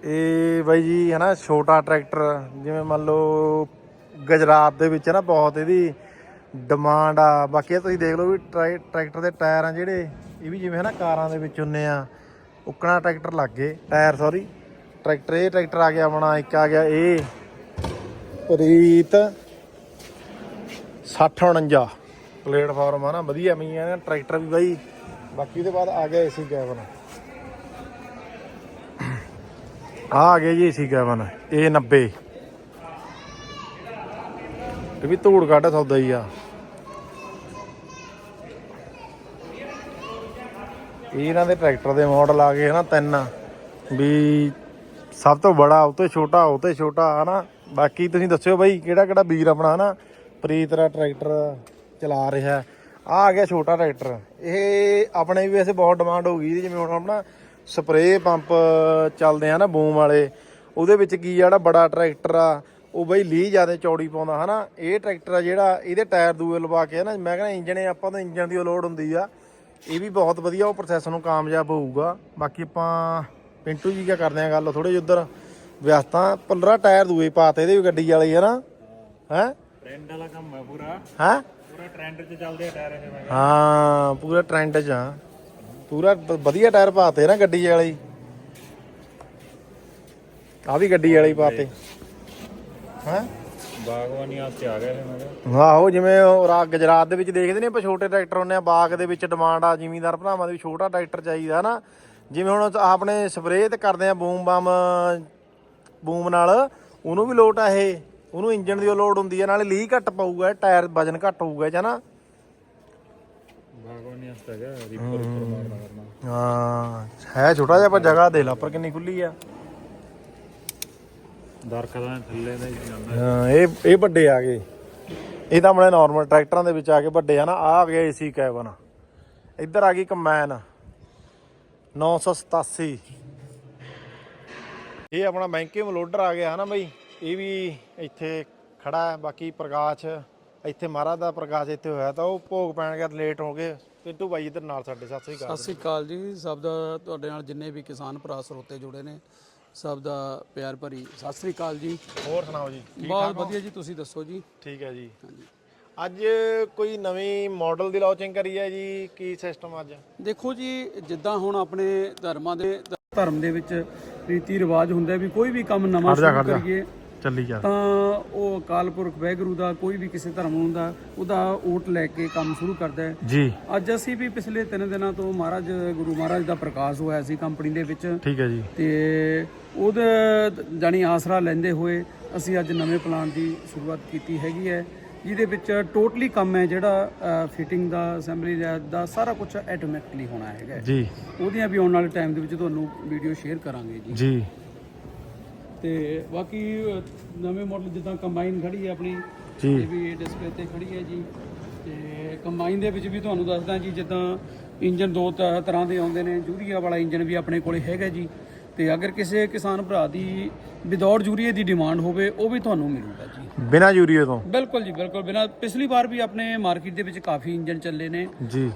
ਇਹ ਬਾਈ ਜੀ ਹੈ ਛੋਟਾ ਟਰੈਕਟਰ ਜਿਵੇਂ ਮੰਨ ਲਓ ਗੁਜਰਾਤ ਦੇ ਵਿੱਚ ਨਾ ਬਹੁਤ ਇਹਦੀ ਡਿਮਾਂਡ ਆ। ਬਾਕੀ ਤੁਸੀਂ ਦੇਖ ਲਓ ਵੀ ਟਰੈ- ਟਰੈਕਟਰ ਦੇ ਟਾਇਰ ਆ ਜਿਹੜੇ, ਇਹ ਵੀ ਜਿਵੇਂ ਹੈ ਨਾ ਕਾਰਾਂ ਦੇ ਵਿੱਚ ਹੁੰਨੇ ਆ। ਉੱਕਣਾ ਟਰੈਕਟਰ ਲੱਗ ਗਏ ਟਾਇਰ ਸੌਰੀ ਟਰੈਕਟਰ ਇਹ ਟਰੈਕਟਰ ਆ ਗਿਆ, ਆਪਣਾ ਇੱਕ ਆ ਗਿਆ ਇਹ। ਪ੍ਰੀਤ 6049 ਪਲੇਟਫਾਰਮ ਆ ਨਾ, ਵਧੀਆ ਮਈ ਨੇ ਟਰੈਕਟਰ ਵੀ ਬਾਈ। ਬਾਕੀ ਉਹਦੇ ਬਾਅਦ ਆ ਗਿਆ ਏਸੀ ਕੈਬਨ। ਆ ਆ ਗਿਆ ਜੀ ਏਸੀ ਕੈਬਨ ਇਹ 90 ਇਹ ਵੀ ਧੂੜ ਕੱਢ ਸੌਦਾ ਹੀ ਆ। ਇਹਨਾਂ ਦੇ ਟਰੈਕਟਰ ਦੇ ਮਾਡਲ ਆ ਗਏ ਹਨਾ ਤਿੰਨ। ਵੀ ਸਭ ਤੋਂ ਬੜਾ, ਉਹ ਤੋਂ ਛੋਟਾ, ਉਹ ਤੋਂ ਛੋਟਾ ਹਨਾ। ਬਾਕੀ ਤੁਸੀਂ ਦੱਸਿਓ ਬਾਈ ਕਿਹੜਾ ਕਿਹੜਾ ਵੀਰ ਆਪਣਾ ਹਨਾ ਪ੍ਰੀਤ ਦਾ ਟਰੈਕਟਰ ਚਲਾ ਰਿਹਾ। ਆ ਆ ਗਿਆ ਛੋਟਾ ਟਰੈਕਟਰ। ਇਹ ਆਪਣੇ ਵੀ ਵੈਸੇ ਬਹੁਤ ਡਿਮਾਂਡ ਹੋ ਗਈ ਜਿਵੇਂ ਹੁਣ ਆਪਣਾ ਸਪਰੇਅ ਪੰਪ ਚੱਲਦੇ ਆ ਨਾ ਬੂਮ ਵਾਲੇ। ਉਹਦੇ ਵਿੱਚ ਕੀ ਜਿਹੜਾ ਬੜਾ ਟਰੈਕਟਰ ਆ ਉਹ ਬਈ ਲੀ ਜ਼ਿਆਦਾ ਚੌੜੀ ਪਾਉਂਦਾ ਹਨਾ? ਇਹ ਟਰੈਕਟਰ ਆ ਜਿਹੜਾ ਇਹਦੇ ਟਾਇਰ ਦੂਏ ਲਵਾ ਕੇ ਨਾ ਮੈਂ ਕਹਿੰਦਾ ਇੰਜਣ ਆਪਾਂ ਤਾਂ ਇੰਜਣ ਦੀ ਲੋਡ ਹੁੰਦੀ ਆ। ਇਹ ਵੀ ਬਹੁਤ ਵਧੀਆ ਉਹ ਪ੍ਰੋਸੈਸ ਨੂੰ ਕਾਮਯਾਬ ਹੋਊਗਾ। ਬਾਕੀ ਆਪਾਂ ਪਿੰਟੂ ਜੀ ਕਿਆ ਕਰਦੇ ਆ ਗੱਲ ਥੋੜੇ ਜਿਹਾ ਉਧਰ ਵਿਅਸਤਾਂ ਪੰਦਰਾਂ ਟਾਇਰ ਦੂਏ ਪਾਤੇ ਇਹਦੇ ਵੀ ਗੱਡੀ ਵਾਲੇ ਹਨਾ? ਹੈ? ਟ੍ਰੈਂਡ ਵਾਲਾ ਕੰਮ ਹੈ ਪੂਰਾ। ਹੈ? ਪੂਰਾ ਟ੍ਰੈਂਡ 'ਚ ਚੱਲਦੇ ਆ ਟਾਇਰ ਇਹ ਮੈਂ ਹਾਂ ਪੂਰਾ ਟ੍ਰੈਂਡ 'ਚ ਆ। ਪੂਰਾ ਵਧੀਆ ਟਾਇਰ ਪਾਤੇ ਨਾ ਗੱਡੀ ਵਾਲੇ ਆ ਵੀ ਗੱਡੀ ਵਾਲੇ ਪਾਤੇ। ਹੈ? ਬਾਗਵਾਨੀ ਵਾਸਤੇ ਆ ਇਹ ਮੈਂ ਕਿਹਾ। ਆਹੋ ਜਿਵੇਂ ਉਹ ਰਾ ਗੁਜਰਾਤ ਦੇ ਵਿੱਚ ਦੇਖਦੇ ਨੇ ਆਪਾਂ ਛੋਟੇ ਟਰੈਕਟਰ ਹੁੰਦੇ ਆ ਬਾਗ ਦੇ ਵਿੱਚ ਡਿਮਾਂਡ ਆ ਜ਼ਿਮੀਂਦਾਰ ਭਰਾਵਾਂ ਦੇ ਵੀ ਛੋਟਾ ਟਰੈਕਟਰ ਚਾਹੀਦਾ ਨਾ। ਜਿਵੇਂ ਹੁਣ ਆਪਣੇ ਸਪਰੇਅ ਤੇ ਕਰਦੇ ਆ ਬੂਮ ਬੰਮ ਬੂਮ ਨਾਲ ਉਹਨੂੰ ਵੀ ਲੋਟ ਆ ਇਹ। ਉਹਨੂੰ ਇੰਜਨ ਦੀ ਲੋਡ ਹੁੰਦੀ ਆ ਨਾਲੇ ਲੀ ਘੱਟ ਪਊਗਾ ਟਾਇਰ ਵਜਨ ਘੱਟ ਹੋਊਗਾ ਜਾਂ ਨਾ। ਬਾਗਵਾਨੀ ਵਾਸਤੇ ਆ ਗਿਆ ਰੀਪਰ ਉੱਪਰ ਮਾਰਨਾ ਕਰਨਾ। ਹਾਂ ਹੈ ਛੋਟਾ ਜਿਹਾ ਪਰ ਜਗ੍ਹਾ ਦੇ ਲਾ ਪਰ ਕਿੰਨੀ ਖੁੱਲੀ ਆ। ਦਰਖਤਾਂ ਦੇ ਥੱਲੇ ਦਾ ਹੀ ਜਾਂਦਾ। ਹਾਂ ਇਹ ਇਹ ਵੱਡੇ ਆ ਗਏ। ਇਹ ਤਾਂ ਆਪਣੇ ਨਾਰਮਲ ਟਰੈਕਟਰਾਂ ਦੇ ਵਿੱਚ ਆ ਕੇ ਵੱਡੇ ਆ ਨਾ ਆ ਆ ਗਿਆ ਏਸੀ ਕੈਬਨ ਇੱਧਰ ਆ ਗਈ ਕੰਬਾਈਨ 987 ਇਹ ਆਪਣਾ ਬੈਂਕਿੰਗ ਲੋਡਰ ਆ ਗਿਆ ਹਨਾ ਬਈ। ਇਹ ਵੀ ਇੱਥੇ ਖੜਾ ਹੈ ਬਾਕੀ ਪ੍ਰਕਾਸ਼ ਇੱਥੇ ਮਹਾਰਾਜ ਦਾ ਪ੍ਰਕਾਸ਼ ਇੱਥੇ ਹੋਇਆ ਤਾਂ ਉਹ ਭੋਗ ਪੈਣ ਗਿਆ ਲੇਟ ਹੋ ਗਏ। ਪਿੰਟੂ ਬਾਈ ਇੱਧਰ ਨਾਲ ਸਾਡੇ ਸਤਿ ਸ੍ਰੀ ਅਕਾਲ। ਸਤਿ ਸ੍ਰੀ ਅਕਾਲ ਜੀ। ਸਭ ਦਾ ਤੁਹਾਡੇ ਨਾਲ ਜਿੰਨੇ ਵੀ ਕਿਸਾਨ ਭਰਾ ਸਰੋਤੇ ਜੁੜੇ ਨੇ ਸਭ ਦਾ ਪਿਆਰ ਭਰੀ ਸਤਿ ਸ੍ਰੀ ਅਕਾਲ ਜੀ। ਹੋਰ ਸੁਣਾਓ ਜੀ ਬਹੁਤ ਵਧੀਆ ਜੀ ਤੁਸੀਂ ਦੱਸੋ ਜੀ? ਠੀਕ ਹੈ ਜੀ। ਅੱਜ ਕੋਈ ਨਵੀਂ ਮਾਡਲ ਦੀ ਲਾਂਚਿੰਗ ਕਰੀ ਹੈ ਜੀ ਕੀ ਸਿਸਟਮ ਅੱਜ? ਦੇਖੋ ਜੀ ਜਿੱਦਾਂ ਹੁਣ ਆਪਣੇ ਧਰਮਾਂ ਦੇ ਧਰਮ ਦੇ ਵਿੱਚ ਰੀਤੀ ਰਿਵਾਜ ਹੁੰਦਾ ਵੀ ਕੋਈ ਵੀ ਕੰਮ ਨਵਾਂ ਸ਼ੁਰੂ ਕਰੀਏ ਚੱਲੀ ਜਾ। ਤਾਂ ਉਹ ਅਕਾਲ ਪੁਰਖ ਵਾਹਿਗੁਰੂ ਦਾ ਕੋਈ ਵੀ ਕਿਸੇ ਧਰਮ ਨੂੰ ਦਾ ਉਹਦਾ ਓਟ ਲੈ ਕੇ ਕੰਮ ਸ਼ੁਰੂ ਕਰਦਾ ਹੈ। ਜੀ। ਅੱਜ ਅਸੀਂ ਵੀ ਪਿਛਲੇ 3 ਦਿਨਾਂ ਤੋਂ ਮਹਾਰਾਜ ਗੁਰੂ ਮਹਾਰਾਜ ਦਾ ਪ੍ਰਕਾਸ਼ ਹੋਇਆ ਸੀ ਕੰਪਨੀ ਦੇ ਵਿੱਚ। ਠੀਕ ਹੈ ਜੀ। ਤੇ ਉਹਦਾ ਜਾਣੀ ਆਸਰਾ ਲੈਂਦੇ ਹੋਏ ਅਸੀਂ ਅੱਜ ਨਵੇਂ ਪਲਾਨ ਦੀ ਸ਼ੁਰੂਆਤ ਕੀਤੀ ਹੈਗੀ ਹੈ। ਜਿਹਦੇ ਵਿੱਚ ਟੋਟਲੀ ਕੰਮ ਹੈ ਜਿਹੜਾ ਫਿਟਿੰਗ ਦਾ ਅਸੈਂਬਲੀ ਦਾ ਸਾਰਾ ਕੁਝ ਆਟੋਮੈਟਿਕਲੀ ਹੋਣਾ ਹੈਗਾ ਜੀ। ਉਹਦੀਆਂ ਵੀ ਆਉਣ ਵਾਲੇ ਟਾਈਮ ਦੇ ਵਿੱਚ ਤੁਹਾਨੂੰ ਵੀਡੀਓ ਸ਼ੇਅਰ ਕਰਾਂਗੇ ਜੀ। ਜੀ। ਤੇ ਬਾਕੀ ਨਵੇਂ ਮਾਡਲ ਜਿੱਦਾਂ ਕੰਬਾਈਨ ਖੜੀ ਹੈ ਆਪਣੀ ਜੀ। ਇਹ ਵੀ ਡਿਸਪਲੇ ਤੇ ਖੜੀ ਹੈ ਜੀ। ਤੇ ਕੰਬਾਈਨ ਦੇ ਵਿੱਚ ਵੀ ਤੁਹਾਨੂੰ ਦੱਸਦਾ ਜੀ ਜਿੱਦਾਂ ਇੰਜਨ ਦੋ ਤਰ੍ਹਾਂ ਦੇ ਆਉਂਦੇ ਨੇ ਯੂਰੀਆ ਵਾਲਾ ਇੰਜਨ ਵੀ ਆਪਣੇ ਕੋਲੇ ਹੈਗਾ ਜੀ। ਤੇ ਅਗਰ ਕਿਸੇ ਕਿਸਾਨ ਭਰਾ ਦੀ ਵਿਦਆਊਟ ਯੂਰੀਆ ਦੀ ਡਿਮਾਂਡ ਹੋਵੇ ਉਹ ਵੀ ਤੁਹਾਨੂੰ ਮਿਲੂਗਾ ਜੀ। ਬਿਨਾ ਯੂਰੀਏ ਤੋਂ? ਬਿਲਕੁਲ ਜੀ ਬਿਲਕੁਲ। ਬਿਨਾ ਪਿਛਲੀ ਵਾਰ ਵੀ ਆਪਣੇ ਮਾਰਕੀਟ ਦੇ ਵਿੱਚ ਕਾਫੀ ਇੰਜਨ ਚੱਲੇ ਨੇ। ਜੀ।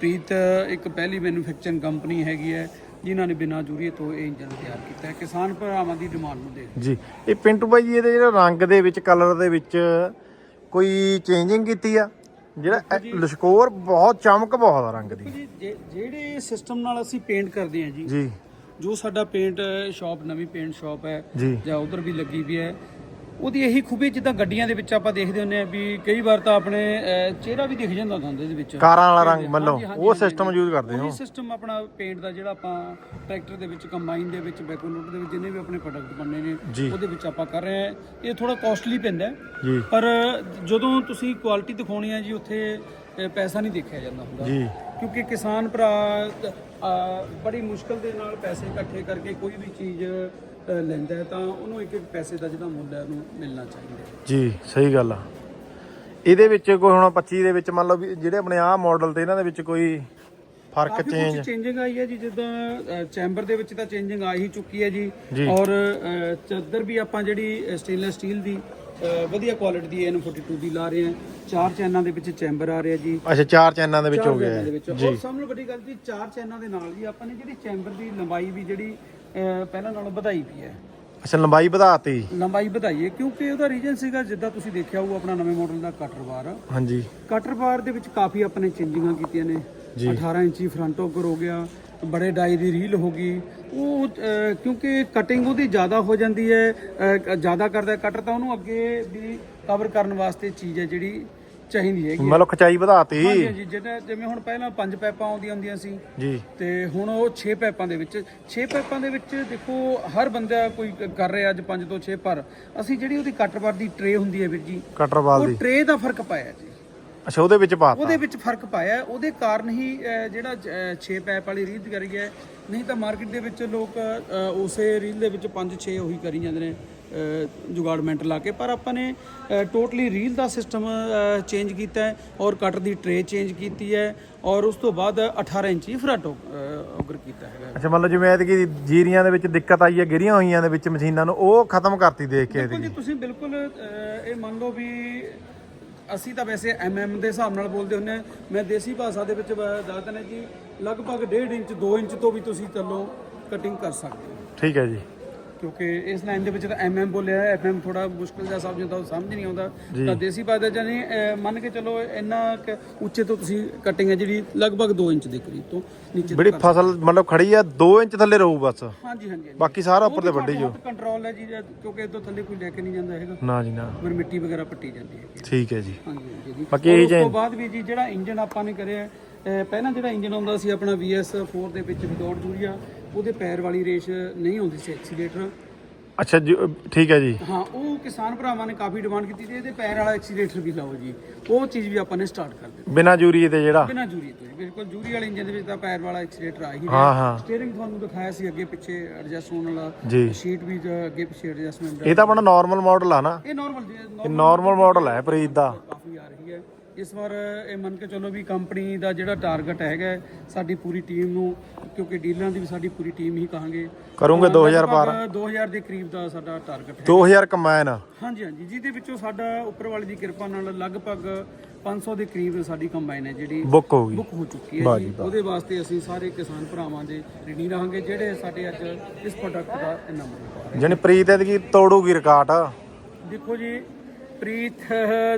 ਪ੍ਰੀਤ ਇੱਕ ਪਹਿਲੀ ਮੈਨੂਫੈਕਚਰਿੰਗ ਕੰਪਨੀ ਹੈਗੀ ਹੈ। ਜਿਨ੍ਹਾਂ ਨੇ ਬਿਨਾਂ ਯੂਰੀਆ ਤੋਂ ਇਹ ਇੰਜਨ ਤਿਆਰ ਕੀਤਾ ਹੈ। ਕਿਸਾਨ ਭਰਾਵਾਂ ਦੀ ਡਿਮਾਂਡ ਨੂੰ ਦੇਖ ਜੀ ਇਹ ਪਿੰਟੂ ਬਾਈ ਜੀ ਇਹਦੇ ਜਿਹੜਾ ਰੰਗ ਦੇ ਵਿੱਚ ਕਲਰ ਦੇ ਵਿੱਚ ਕੋਈ ਚੇਂਜਿੰਗ ਕੀਤੀ ਆ? ਜਿਹੜਾ ਲਸ਼ਕੋਰ ਬਹੁਤ ਚਮਕ ਬਹੁਤ ਆ ਰੰਗ ਦੀ। ਜੀ ਜਿਹੜੇ ਸਿਸਟਮ ਨਾਲ ਅਸੀਂ ਪੇਂਟ ਕਰਦੇ ਹਾਂ ਜੀ ਜੀ। ਜੋ ਸਾਡਾ ਪੇਂਟ ਸ਼ਾਪ ਨਵੀਂ ਪੇਂਟ ਸ਼ਾਪ ਹੈ ਜਾਂ ਉਧਰ ਵੀ ਲੱਗੀ ਵੀ ਹੈ ਉਹਦੀ ਇਹੀ ਖੂਬੀ ਜਿੱਦਾਂ ਗੱਡੀਆਂ ਦੇ ਵਿੱਚ ਆਪਾਂ ਦੇਖਦੇ ਹੁੰਦੇ ਆ ਵੀ ਕਈ ਵਾਰ ਤਾਂ ਆਪਣੇ ਚਿਹਰਾ ਵੀ ਦਿਖ ਜਾਂਦਾ ਹੁੰਦਾ ਉਹਦੇ ਵਿੱਚ। ਕਾਰਾਂ ਵਾਲਾ ਰੰਗ ਮੰਨ ਲਓ ਉਹ ਸਿਸਟਮ ਯੂਜ਼ ਕਰਦੇ ਹੋ। ਉਹੀ ਸਿਸਟਮ ਆਪਣਾ ਪੇਂਟ ਦਾ ਜਿਹੜਾ ਆਪਾਂ ਟਰੈਕਟਰ ਦੇ ਵਿੱਚ ਕੰਬਾਈਨ ਦੇ ਵਿੱਚ ਬੈਕਵਰਡ ਦੇ ਵਿੱਚ ਜਿੰਨੇ ਵੀ ਆਪਣੇ ਪ੍ਰੋਡਕਟ ਬਣਨੇ ਨੇ। ਉਹਦੇ ਵਿੱਚ ਆਪਾਂ ਕਰ ਰਹੇ ਹਾਂ। ਇਹ ਥੋੜਾ ਕਾਸਟਲੀ ਪੈਂਦਾ ਪਰ ਜਦੋਂ ਤੁਸੀਂ ਕੁਆਲਿਟੀ ਦਿਖਾਉਣੀ ਹੈ ਜੀ ਉੱਥੇ ਪੈਸਾ ਨਹੀਂ ਦੇਖਿਆ ਜਾਂਦਾ ਹੁੰਦਾ। ਜੀ। ਕਿਉਂਕਿ ਕਿਸਾਨ ਭਰਾ ਬੜੀ ਮੁਸ਼ਕਲ ਦੇ ਨਾਲ ਪੈਸੇ ਇਕੱਠੇ ਕਰਕੇ ਕੋਈ ਵੀ ਚੀਜ਼ ਲੈਂਦਾ ਹੈ ਤਾਂ ਉਹਨੂੰ ਇੱਕ ਇੱਕ ਪੈਸੇ ਦਾ ਜਿਹੜਾ ਮੁੱਲ ਹੈ ਉਹਨੂੰ ਮਿਲਣਾ ਚਾਹੀਦਾ ਹੈ। ਜੀ ਸਹੀ ਗੱਲ ਆ। ਇਹਦੇ ਵਿੱਚ ਕੋਈ ਹੁਣ 25 ਦੇ ਵਿੱਚ ਮੰਨ ਲਓ ਵੀ ਜਿਹੜੇ ਆਪਣੇ ਆਹ ਮਾਡਲ ਤੇ ਇਹਨਾਂ ਦੇ ਵਿੱਚ ਕੋਈ ਫ਼ਰਕ ਕਾਫੀ ਚੇਂਜ ਕੁਝ ਚੇਂਜਿੰਗ ਆਈ ਹੈ ਜੀ ਜਿੱਦਾਂ ਚੈਂਬਰ ਦੇ ਵਿੱਚ ਤਾਂ ਚੇਂਜਿੰਗ ਆ ਹੀ ਚੁੱਕੀ ਹੈ ਜੀ। ਜੀ। ਔਰ ਚਾਦਰ ਵੀ ਆਪਾਂ ਜਿਹੜੀ ਸਟੇਨਲੈਸ ਸਟੀਲ ਦੀ ਵਧੀਆ ਕੁਆਲਿਟੀ ਦੀ N42 ਦੀ ਲਾ ਰਹੇ ਹਾਂ। ਚਾਰ ਚੈਨਾਂ ਦੇ ਵਿੱਚ ਚੈਂਬਰ ਆ ਰਿਹਾ ਜੀ। ਅੱਛਾ ਚਾਰ ਚੈਨਾਂ ਦੇ ਵਿੱਚ ਹੋ ਗਿਆ ਦੇ ਵਿੱਚ। ਹੈ। ਔਰ ਸਭ ਤੋਂ ਵੱਡੀ ਗੱਲ ਜੀ ਚਾਰ ਚੈਨਾਂ ਦੇ ਨਾਲ ਜੀ ਆਪਾਂ ਨੇ ਜਿਹੜੀ ਚੈਂਬਰ ਦੀ ਲੰਬਾਈ ਵੀ ਜਿਹੜੀ ਅਹ, ਪਹਿਲਾਂ ਨਾਲੋਂ ਵਧਾਈ ਵੀ ਹੈ। ਅੱਛਾ ਲੰਬਾਈ ਵਧਾਤੀ। ਲੰਬਾਈ ਵਧਾਈਏ ਕਿਉਂਕਿ ਉਹਦਾ ਰੀਜਨ ਸੀਗਾ ਜਿੱਦਾਂ ਤੁਸੀਂ ਦੇਖਿਆ ਹੋਊ ਆਪਣਾ ਨਵੇਂ ਮਾਡਲ ਦਾ ਕਟਰ ਬਾਰ ਹਾਂਜੀ। ਕਟਰ ਬਾਰ ਦੇ ਵਿੱਚ ਕਾਫੀ ਆਪਣੇ ਚੇਂਜਿੰਗਾਂ ਕੀਤੀਆਂ ਨੇ। 18 ਇੰਚੀ ਫਰੰਟ ਓਕਰ ਹੋ ਗਿਆ ਬੜੇ ਡਾਈ ਦੀ ਰੀਲ ਹੋ ਗਈ। ਉਹ ਅਹ, ਕਿਉਂਕਿ ਕਟਿੰਗ ਉਹਦੀ ਜ਼ਿਆਦਾ ਹੋ ਜਾਂਦੀ ਹੈ ਅਹ, ਜ਼ਿਆਦਾ ਕਰਦਾ ਕਟਰ ਤਾਂ ਉਹਨੂੰ ਅੱਗੇ ਵੀ ਕਵਰ ਕਰਨ ਵਾਸਤੇ ਚੀਜ਼ ਹੈ ਜਿਹੜੀ ਚਾਹੀਦੀ ਹੈਗੀ ਮੰਨ ਲਓ ਖਚਾਈ ਵਧਾਤੀ। ਹਾਂਜੀ ਹਾਂਜੀ ਜਿਹੜਾ ਜਿਵੇਂ ਹੁਣ ਪਹਿਲਾਂ ਪੰਜ ਪੈਪਾਂ ਆਉਂਦੀਆਂ ਹੁੰਦੀਆਂ ਸੀ ਜੀ। ਤੇ ਹੁਣ ਉਹ 6 ਪੈਪਾਂ ਦੇ ਵਿੱਚ 6 ਪੈਪਾਂ ਦੇ ਵਿੱਚ ਦੇਖੋ ਹਰ ਬੰਦਾ ਕੋਈ ਕ- ਕਰ ਰਿਹਾ ਅੱਜ 5 ਤੋਂ 6 ਪਰ। ਅਸੀਂ ਜਿਹੜੀ ਉਹਦੀ ਕੱਟਰਵਾਰ ਦੀ ਟਰੇ ਹੁੰਦੀ ਹੈ ਵੀਰ ਜੀ ਕਟਰ ਵਾਲ ਉਹ ਦੀ। ਟਰੇ ਦਾ ਫ਼ਰਕ ਪਾਇਆ ਜੀ। ਅੱਛਾ ਉਹਦੇ ਵਿੱਚ ਪਾਤਾ। ਉਹਦੇ ਵਿੱਚ ਫ਼ਰਕ ਪਾਇਆ ਹੈ। ਉਹਦੇ ਕਾਰਨ ਹੀ ਅਹ, ਜਿਹੜਾ 6 ਪੈਪ ਵਾਲੀ ਰੀਲ ਕਰੀ ਹੈ। ਨਹੀਂ ਤਾਂ ਮਾਰਕੀਟ ਦੇ ਵਿੱਚ ਲੋਕ ਅਹ, ਉਸੇ ਰੀਲ ਦੇ ਵਿੱਚ 5-6 ਉਹੀ ਕਰੀ ਜਾਂਦੇ ਨੇ। ਜੁਗਾੜਮੈਂਟ ਲਾ ਕੇ ਪਰ ਆਪਾਂ ਨੇ ਟੋਟਲੀ ਰੀਲ ਦਾ ਸਿਸਟਮ ਚੇਂਜ ਕੀਤਾ ਹੈ ਔਰ ਕਟਰ ਦੀ ਟਰੇ ਚੇਂਜ ਕੀਤੀ ਹੈ ਔਰ ਉਸ ਤੋਂ ਬਾਅਦ 18 ਇੰਚੀ ਫਰਾਟੋ ਆਰਡਰ ਕੀਤਾ ਹੈਗਾ। ਅੱਛਾ ਮੰਨ ਲਓ ਜਿਵੇਂ ਐਤਕੀ ਜੀਰੀਆਂ ਦੇ ਵਿੱਚ ਦਿੱਕਤ ਆਈ ਹੈ ਗਿਰੀਆਂ ਹੋਈਆਂ ਦੇ ਵਿੱਚ ਮਸ਼ੀਨਾਂ ਨੂੰ ਉਹ ਖਤਮ ਕਰਤੀ ਦੇਖ ਕੇ ਬਿਲਕੁਲ ਜੀ ਤੁਸੀਂ ਬਿਲਕੁਲ ਇਹ ਮੰਨ ਲਓ ਵੀ ਅਸੀਂ ਤਾਂ ਵੈਸੇ ਐਮਐਮ ਦੇ ਹਿਸਾਬ ਨਾਲ ਬੋਲਦੇ ਹੁੰਦੇ ਹਾਂ। ਮੈਂ ਦੇਸੀ ਭਾਸ਼ਾ ਦੇ ਵਿੱਚ ਦੱਸ ਦਿੰਦਾ ਜੀ ਲਗਭਗ 1.5 ਇੰਚ 2 ਇੰਚ ਤੋਂ ਵੀ ਤੁਸੀਂ ਚੱਲੋ ਕਟਿੰਗ ਕਰ ਸਕਦੇ ਹੋ। ਠੀਕ ਹੈ ਜੀ। ਕਿਉਂਕਿ ਇਸ ਲਾਈਨ ਦੇ ਵਿੱਚ ਤਾਂ ਐਮਐਮ ਬੋਲਿਆ ਹੈ ਐਫਐਮ ਥੋੜਾ ਮੁਸ਼ਕਲ ਜਿਹਾ ਸਮਝ ਨਹੀਂ ਆਉਂਦਾ। ਤਾਂ ਦੇਸੀ ਭਾਸ਼ਾ ਜਾਨੀ ਮੰਨ ਕੇ ਚੱਲੋ ਇੰਨਾ ਉੱਚੇ ਤੋਂ ਤੁਸੀਂ ਕਟਿੰਗ ਹੈ ਜਿਹੜੀ ਲਗਭਗ 2 ਇੰਚ ਦੇ ਕਰੀਬ ਤੋਂ ਨੀਚੇ ਜਿਹੜੀ ਫਸਲ ਮਤਲਬ ਖੜੀ ਆ 2 ਇੰਚ ਥੱਲੇ ਰਹੂ ਬਸ। ਹਾਂਜੀ ਹਾਂਜੀ ਬਾਕੀ ਸਾਰਾ ਉੱਪਰ ਤੇ ਵੱਡੀ ਜੋ ਕੰਟਰੋਲ ਹੈ ਜੀ ਕਿਉਂਕਿ ਇਦੋਂ ਥੱਲੇ ਕੋਈ ਲੈ ਕੇ ਨਹੀਂ ਜਾਂਦਾ ਹੈਗਾ। ਨਾ ਜੀ ਨਾ। ਫਿਰ ਮਿੱਟੀ ਵਗੈਰਾ ਪੱਟੀ ਜਾਂਦੀ ਹੈ। ਠੀਕ ਹੈ ਜੀ। ਹਾਂਜੀ ਜੀ ਬਾਕੀ ਇਹੀ ਤੋਂ ਬਾਅਦ ਵੀ ਜੀ ਜਿਹੜਾ ਇੰਜਨ ਆਪਾਂ ਨੇ ਕਰਿਆ ਪਹਿਲਾਂ ਜਿਹੜਾ ਇੰਜਨ ਆਉਂਦਾ ਸੀ ਆਪਣਾ VS4 ਦੇ ਵਿੱਚ ਵਿਦਆਊਟ ਜੂਰੀਆ ਉਹਦੇ ਪੈਰ ਵਾਲੀ ਰੇਸ਼ ਨਹੀਂ ਆਉਂਦੀ ਸੀ ਐਕਸੀਲੇਟਰ ਅੱਛਾ ਜੀ ਠੀਕ ਹੈ ਜੀ। ਹਾਂ ਉਹ ਕਿਸਾਨ ਭਰਾਵਾਂ ਨੇ ਕਾਫੀ ਡਿਮਾਂਡ ਕੀਤੀ ਤੇ ਇਹਦੇ ਪੈਰ ਵਾਲਾ ਐਕਸੀਲੇਟਰ ਵੀ ਲਾਓ ਜੀ। ਉਹ ਚੀਜ਼ ਵੀ ਆਪਾਂ ਨੇ ਸਟਾਰਟ ਕਰ ਦਿੱਤੀ। ਬਿਨਾ ਜੂਰੀ ਤੇ ਜਿਹੜਾ? ਬਿਨਾਂ ਜੂਰੀ ਤੋਂ ਜੀ, ਬਿਲਕੁਲ ਜੂਰੀ ਵਾਲੇ ਇੰਜਨ ਦੇ ਵਿੱਚ ਤਾਂ ਪੈਰ ਵਾਲਾ ਐਕਸੀਲੇਟਰ ਆ ਹੀ ਹਾਂ ਹਾਂ। ਸਟੀਅਰਿੰਗ ਤੁਹਾਨੂੰ ਦਿਖਾਇਆ ਸੀ ਅੱਗੇ ਪਿੱਛੇ ਐਡਜਸਟ ਹੋਣ ਵਾਲਾ। ਜੀ। ਸ਼ੀਟ ਵੀ ਜ- ਅੱਗੇ ਪਿੱਛੇ ਐਡਜਸਟਮੈਂਟ ਇਹ ਤਾਂ ਆਪਣਾ ਨਾਰਮਲ ਮਾਡਲ ਆ ਨਾ। ਇਹ ਨਾਰਮਲ ਜੀ ਇਹ ਨਾਰਮਲ ਮਾਡਲ ਹੈ ਪ੍ਰੀਤ ਦਾ। ਕਾਫੀ ਆ ਰਹੀ ਹੈ। ਇਸ ਵਾਰ ਇਹ ਮੰਨ ਕੇ ਚੱਲੋ ਵੀ ਕੰਪਨੀ ਦਾ ਜਿਹੜਾ ਟਾਰਗੇਟ ਹੈਗਾ ਸਾਡੀ ਪੂਰੀ ਟੀਮ ਨੂੰ ਕਿਉਂਕਿ ਡੀਲਰਾਂ ਦੀ ਵੀ ਸਾਡੀ ਪੂਰੀ ਟੀਮ ਹੀ ਕਹਾਂਗੇ। ਕਰੂੰਗੇ 2000 ਪਾਰ 2000 ਦੇ ਕਰੀਬ ਦਾ ਸਾਡਾ ਟਾਰਗੇਟ ਹੈ 2000 ਕਮਾਇਨ ਹਾਂਜੀ ਹਾਂਜੀ। ਜਿਹਦੇ ਵਿੱਚੋਂ ਸਾਡਾ ਉੱਪਰ ਵਾਲੇ ਦੀ ਕਿਰਪਾ ਨਾਲ ਲਗਭਗ 500 ਦੇ ਕਰੀਬ ਸਾਡੀ ਕੰਬਾਈਨ ਹੈ ਜਿਹੜੀ ਬੁੱਕ ਹੋ ਗਈ। ਬੁੱਕ ਹੋ ਚੁੱਕੀ ਹੈ ਜੀ। ਉਹਦੇ ਵਾਸਤੇ ਅਸੀਂ ਸਾਰੇ ਕਿਸਾਨ ਭਰਾਵਾਂ ਦੇ ਰਿਣੀ ਰਹਾਂਗੇ ਜਿਹੜੇ ਸਾਡੇ ਅੱਜ ਇਸ ਪ੍ਰੋਡਕਟ ਦਾ ਇੰਨਾ ਮੁੱਲ ਪਾ ਰਹੇ ਜਾਨੀ ਪ੍ਰੀਤ ਐਤਕੀ ਤੋੜੂਗੀ ਰਿਕਾਰਡ। ਦੇਖੋ ਜੀ ਪ੍ਰੀਤ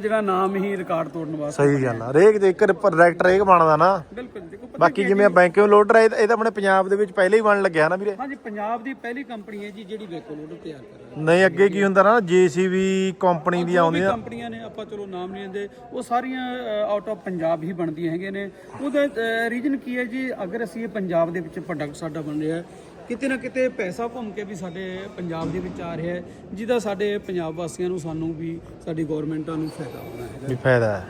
ਜਿਹੜਾ ਨਾਮ ਹੀ ਰਿਕਾਰਡ ਤੋੜਨ ਵਾਸਤੇ ਸਹੀ ਗੱਲ ਆ। ਰੇਕ ਦੇ ਇੱਕ ਡਾਇਰੈਕਟਰ ਇੱਕ ਬਣਦਾ ਨਾ। ਬਿਲਕੁਲ ਦੇਖੋ ਪਤਾ ਬਾਕੀ ਜਿਵੇਂ ਬੈਂਕਿੰਗ ਲੋਡਰ ਇਹ ਤਾਂ- ਆਪਣੇ ਪੰਜਾਬ ਦੇ ਵਿੱਚ ਪਹਿਲੇ ਹੀ ਬਣ ਲੱਗਿਆ ਨਾ ਵੀਰੇ। ਹਾਂਜੀ ਪੰਜਾਬ ਦੀ ਪਹਿਲੀ ਕੰਪਨੀ ਹੈ ਜੀ ਜਿਹੜੀ ਵੈਕੋ ਲੋਡਰ ਤਿਆਰ ਕਰ ਰਹੀ ਹੈ। ਨਹੀਂ ਅੱਗੇ ਕੀ ਹੁੰਦਾ ਨਾ ਜੀਸੀਬੀ ਕੰਪਨੀ ਦੀਆਂ ਜੋ ਵੀ ਆਉਂਦੀਆਂ ਕੰਪਨੀਆਂ ਨੇ ਆਪਾਂ ਚਲੋ ਨਾਮ ਨਹੀਂ ਲੈਂਦੇ। ਉਹ ਸਾਰੀਆਂ ਆਊਟ ਆਫ ਪੰਜਾਬ ਹੀ ਬਣਦੀਆਂ ਹੈਗੀਆਂ ਨੇ। ਉਹਦਾ ਰੀਜਨ ਕੀ ਹੈ ਜੀ? ਅਗਰ ਅਸੀਂ ਇਹ ਪੰਜਾਬ ਦੇ ਵਿੱਚ ਪ੍ਰੋਡਕਟ ਸਾਡਾ ਬਣ ਰਿਹਾ ਹੈ ਕਿਤੇ ਨਾ ਕਿਤੇ ਪੈਸਾ ਘੁੰਮ ਕੇ ਵੀ ਸਾਡੇ ਪੰਜਾਬ ਦੇ ਵਿੱਚ ਆ ਰਿਹਾ ਹੈ ਜਿਹਦਾ ਸਾਡੇ ਪੰਜਾਬ ਵਾਸੀਆਂ ਨੂੰ ਸਾਨੂੰ ਵੀ ਸਾਡੀ ਗਵਰਨਮੈਂਟਾਂ ਨੂੰ ਫਾਇਦਾ ਹੋਣਾ ਹੈਗਾ। ਵੀ ਫਾਇਦਾ ਹੈ।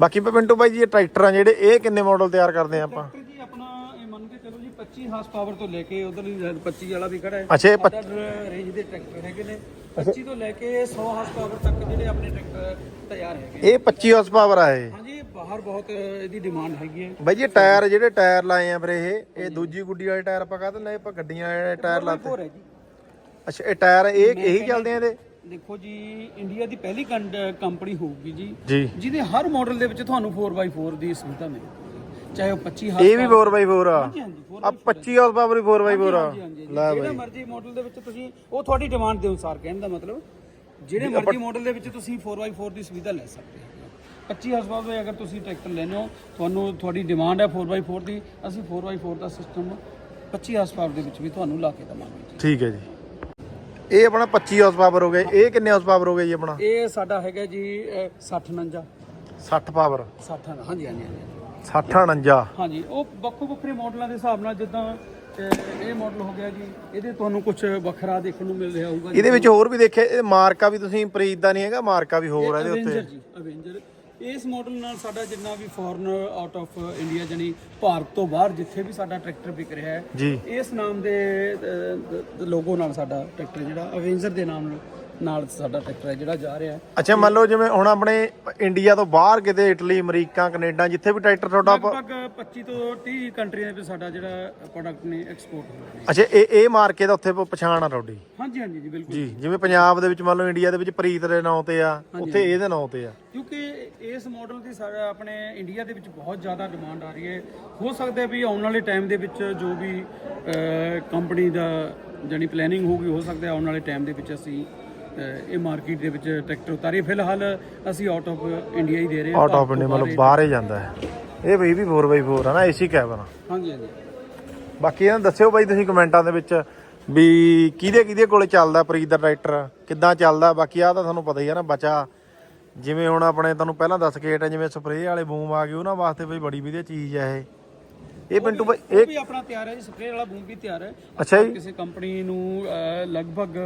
ਬਾਕੀ ਪਿੰਟੂ ਬਾਈ ਜੀ ਇਹ ਟਰੈਕਟਰ ਜਿਹੜੇ ਇਹ ਕਿੰਨੇ ਮਾਡਲ ਤਿਆਰ ਕਰਦੇ ਆ ਆਪਾਂ? ਟਰੈਕਟਰ ਜੀ ਆਪਣਾ ਇਹ ਮੰਨ ਕੇ ਚਲੋ ਜੀ 25 ਹਾਰਸ ਪਾਵਰ ਤੋਂ ਲੈ ਕੇ ਉਧਰ 25 ਵਾਲਾ ਵੀ ਖੜਾ ਹੈ। ਅੱਛਾ ਇਹ ਪੱਚ- ਅਦਰ ਰੇਂਜ ਦੇ ਟਰੈਕਟਰ ਹੈਗੇ ਨੇ। 25 ਤੋਂ ਲੈ ਕੇ 100 ਹਾਰਸ ਪਾਵਰ ਤੱਕ ਜਿਹੜੇ ਆਪਣੇ ਟਰੈਕਟਰ ਤਿਆਰ ਹੈਗੇ ਇਹ 25 ਹਾਰਸ ਪਾਵਰ ਆ ਇਹ? ਹਾਂਜੀ ਬਾਹਰ ਬਹੁਤ ਇਹਦੀ ਡਿਮਾਂਡ ਹੈਗੀ ਹੈ। ਬਾਈ ਜੀ ਟਾਇਰ ਜਿਹੜੇ ਟਾਇਰ ਲਾਏ ਆ ਫਿਰ ਇਹ ਇਹ ਦੂਜੀ ਗੁੱਡੀ ਵਾਲੇ ਟਾਇਰ ਆਪਾਂ ਕਹਿੰਦੇ ਨੇ ਆਪਾਂ ਗੱਡੀਆਂ ਵਾਲੇ ਟਾਇਰ ਲਾਤੇ। ਹੋਰ ਹੈ ਜੀ। ਅੱਛਾ ਇਹ ਟਾਇਰ ਇਹ ਇਹੀ ਚੱਲਦੇ ਆ ਇਹਦੇ? ਦੇਖੋ ਜੀ ਇੰਡੀਆ ਦੀ ਪਹਿਲੀ ਕੰਪਨੀ ਹੋਊਗੀ ਜੀ। ਜੀ। ਜਿਹਦੇ ਹਰ ਮਾਡਲ ਦੇ ਵਿੱਚ ਤੁਹਾਨੂੰ 4x4 ਦੀ ਸੁਵਿਧਾ ਮਿਲੇਗੀ। ਚਾਹੇ ਉਹ 25 ਹਾਰਸ ਇਹ ਵੀ 4x4 ਆ। ਹਾਂਜੀ ਹਾਂਜੀ four ਆ। 25 ਹਾਰਸ ਪਾਵਰ ਵੀ 4x4 ਆ। ਹਾਂਜੀ ਹਾਂਜੀ ਜਿਹੜਾ ਮਰਜ਼ੀ ਮਾਡਲ ਦੇ ਵਿੱਚ ਤੁਸੀਂ ਉਹ ਤੁਹਾਡੀ ਡਿਮਾਂਡ ਦੇ ਅਨੁਸਾਰ ਕਹਿਣ ਦਾ ਮਤਲਬ ਜਿਹੜੇ ਮਰਜ਼ੀ ਮਾਡਲ ਦੇ ਵਿੱਚ ਤੁਸੀਂ 4x4 ਦੀ ਸੁਵਿਧਾ ਲੈ ਸਕਦੇ ਹੋ। 25 ਹਾਰਸ ਪਾਵਰ ਦੇ ਅਗਰ ਤੁਸੀਂ ਟਰੈਕਟਰ ਲੈਣੇ ਹੋ ਤੁਹਾਨੂੰ ਤੁਹਾਡੀ ਡਿਮਾਂਡ ਹੈ 4x4 ਦੀ ਅਸੀਂ 4x4 ਦਾ ਸਿਸਟਮ 25 ਹਾਰਸ ਪਾਵਰ ਦੇ ਵਿੱਚ ਵੀ ਤੁਹਾਨੂੰ ਲਾ ਕੇ ਦਵਾਂਗੇ ਠੀਕ ਹੈ ਜੀ। ਇਹ ਆਪਣਾ 25 ਹਾਰਸ ਪਾਵਰ ਹੋ ਗਏ ਇਹ ਕਿੰਨੇ ਹਾਰਸ ਪਾਵਰ ਹੋ ਗਏ ਜੀ ਆਪਣਾ? ਇਹ ਸਾਡਾ ਹੈਗਾ ਜੀ 60 49 60 ਪਾਵਰ 60 ਹਾਂਜੀ ਹਾਂਜੀ ਹਾਂਜੀ। 60 49 ਹਾਂਜੀ ਉਹ ਵੱਖੋ ਵੱਖਰੇ ਮਾਡਲਾਂ ਦੇ ਹਿਸਾਬ ਨਾਲ ਜਿੱਦਾਂ ਇਹ ਮਾਡਲ ਹੋ ਗਿਆ ਜੀ ਇਹਦੇ ਤੁਹਾਨੂੰ ਕੁਝ ਵੱਖਰਾ ਦੇਖਣ ਨੂੰ ਮਿਲ ਰਿਹਾ ਹੋਊਗਾ ਇਹਦੇ ਵਿੱਚ ਹੋਰ ਵੀ ਦੇਖਿਆ ਇਹ ਮਾਰਕਾ ਵੀ ਤੁਸੀਂ ਪ੍ਰੀਤ ਦਾ ਨਹੀਂ ਹੈਗਾ ਮਾਰਕਾ ਵੀ ਹੋਰ ਆ ਇਹਦੇ ਅਵੇਂਜਰ ਉੱਤੇ। ਜੀ ਅਵੇਂਜਰ ਇਸ ਮਾਡਲ ਨਾਲ ਸਾਡਾ ਜਿੰਨਾ ਵੀ ਫੋਰਨ ਆਊਟ ਆਫ ਇੰਡੀਆ ਜਾਨੀ ਭਾਰਤ ਤੋਂ ਬਾਹਰ ਜਿੱਥੇ ਵੀ ਸਾਡਾ ਟਰੈਕਟਰ ਵਿਕ ਰਿਹਾ ਹੈ ਇਸ ਨਾਮ ਦੇ ਲੋਗੋ ਨਾਲ ਸਾਡਾ ਟਰੈਕਟਰ ਜਿਹੜਾ ਅਵੇਂਜਰ ਦੇ ਨਾਮ ਨਾਲ- ਨਾਲ ਸਾਡਾ ਟਰੈਕਟਰ ਹੈ ਜਿਹੜਾ ਜਾ ਰਿਹਾ ਹੈ। ਅੱਛਾ ਮੰਨ ਲਓ ਜਿਵੇਂ ਹੁਣ ਆਪਣੇ ਇੰਡੀਆ ਤੋਂ ਬਾਹਰ ਕਿਤੇ ਇਟਲੀ ਅਮਰੀਕਾ ਕੈਨੇਡਾ ਜਿੱਥੇ ਵੀ ਟਰੈਕਟਰ ਤੁਹਾਡਾ ਪ- ਲਗਭਗ 25 ਤੋਂ 30 ਕੰਟਰੀਆਂ ਵਿੱਚ ਸਾਡਾ ਜਿਹੜਾ ਪ੍ਰੋਡਕਟ ਨੇ ਐਕਸਪੋਰਟ ਹੋ ਰਿਹਾ। ਹੈ ਅੱਛਾ ਇਹ ਇਹ ਮਾਰਕੇ ਦਾ ਉੱਥੇ ਪ- ਪਛਾਣ ਆ ਤੁਹਾਡੀ? ਹਾਂਜੀ ਹਾਂਜੀ ਜੀ ਬਿਲਕੁਲ। ਜੀ ਜਿਵੇਂ ਪੰਜਾਬ ਦੇ ਵਿੱਚ ਮੰਨ ਲਓ ਇੰਡੀਆ ਦੇ ਵਿੱਚ ਪ੍ਰੀਤ ਦੇ ਨਾਂ ਤੇ ਆ ਉੱਥੇ ਇਹਦੇ ਨਾਂ ਤੇ ਆ। ਕਿਉਂਕਿ ਇਸ ਮਾਡਲ ਦੀ ਸਾਡਾ ਆਪਣੇ ਇੰਡੀਆ ਦੇ ਵਿੱਚ ਬਹੁਤ ਜ਼ਿਆਦਾ ਡਿਮਾਂਡ ਆ ਰਹੀ ਹੈ। ਹੋ ਸਕਦਾ ਹੈ ਵੀ ਆਉਣ ਵਾਲੇ ਟਾਈਮ ਦੇ ਵਿੱਚ ਜੋ ਵੀ ਕੰਪਨੀ ਦਾ ਜਾਨੀ ਪਲੈਨਿੰਗ ਹੋਊਗੀ ਹੋ ਸਕਦਾ ਹੈ ਆਉਣ ਵਾਲੇ ਟਾਈਮ ਦੇ ਵਿੱਚ ਅਸੀਂ ਇਹ ਮਾਰਕੀਟ ਦੇ ਵਿੱਚ ਟਰੈਕਟਰ ਉਤਾਰੀਏ ਫਿਲਹਾਲ ਅਸੀਂ ਆਊਟ ਆਫ ਇੰਡੀਆ ਹੀ ਦੇ ਰਹੇ ਹਾਂ। ਆਊਟ ਆਫ ਇੰਡੀਆ ਮਤਲਬ ਬਾਹਰ ਹੀ ਜਾਂਦਾ ਹੈ। ਇਹ ਵੀ ਵੀ 4x4 ਆ ਨਾ ਏਸੀ ਕੈਬਨ ਹਾਂਜੀ ਹਾਂਜੀ। ਬਾਕੀ ਇਹਨਾਂ ਦੱਸਿਓ ਬਾਈ ਤੁਸੀਂ ਕਮੈਂਟਾਂ ਦੇ ਵਿੱਚ ਵੀ ਕਿਹਦੇ ਕਿਹਦੇ ਕੋਲੇ ਚੱਲਦਾ ਪ੍ਰੀਤ ਦਾ ਟਰੈਕਟਰ ਕਿੱਦਾਂ ਚੱਲਦਾ? ਬਾਕੀ ਆ ਤਾਂ ਤੁਹਾਨੂੰ ਪਤਾ ਹੀ ਆ ਨਾ ਬਚਾ ਜਿਵੇਂ ਹੁਣ ਆਪਣੇ ਤੁਹਾਨੂੰ ਪਹਿਲਾਂ ਦੱਸ ਕੇ ਹਟਿਆ ਜਿਵੇਂ ਸਪਰੇਅ ਵਾਲੇ ਬੂਮ ਆ ਗਏ ਉਹਨਾਂ ਵਾਸਤੇ ਬਈ ਬੜੀ ਵਧੀਆ ਚੀਜ਼ ਆ ਇਹ। ਇਹ ਪਿੰਟੂ ਬਾਈ ਇਹ ਇਹ ਵੀ ਆਪਣਾ ਤਿਆਰ ਹੈ ਜੀ ਸਪਰੇਅ ਵਾਲਾ ਬੂਮ ਵੀ ਤਿਆਰ ਹੈ। ਅੱਛਾ ਜੀ। ਕਿਸੇ ਕੰਪਨੀ ਨੂੰ ਅਹ, ਲਗਭਗ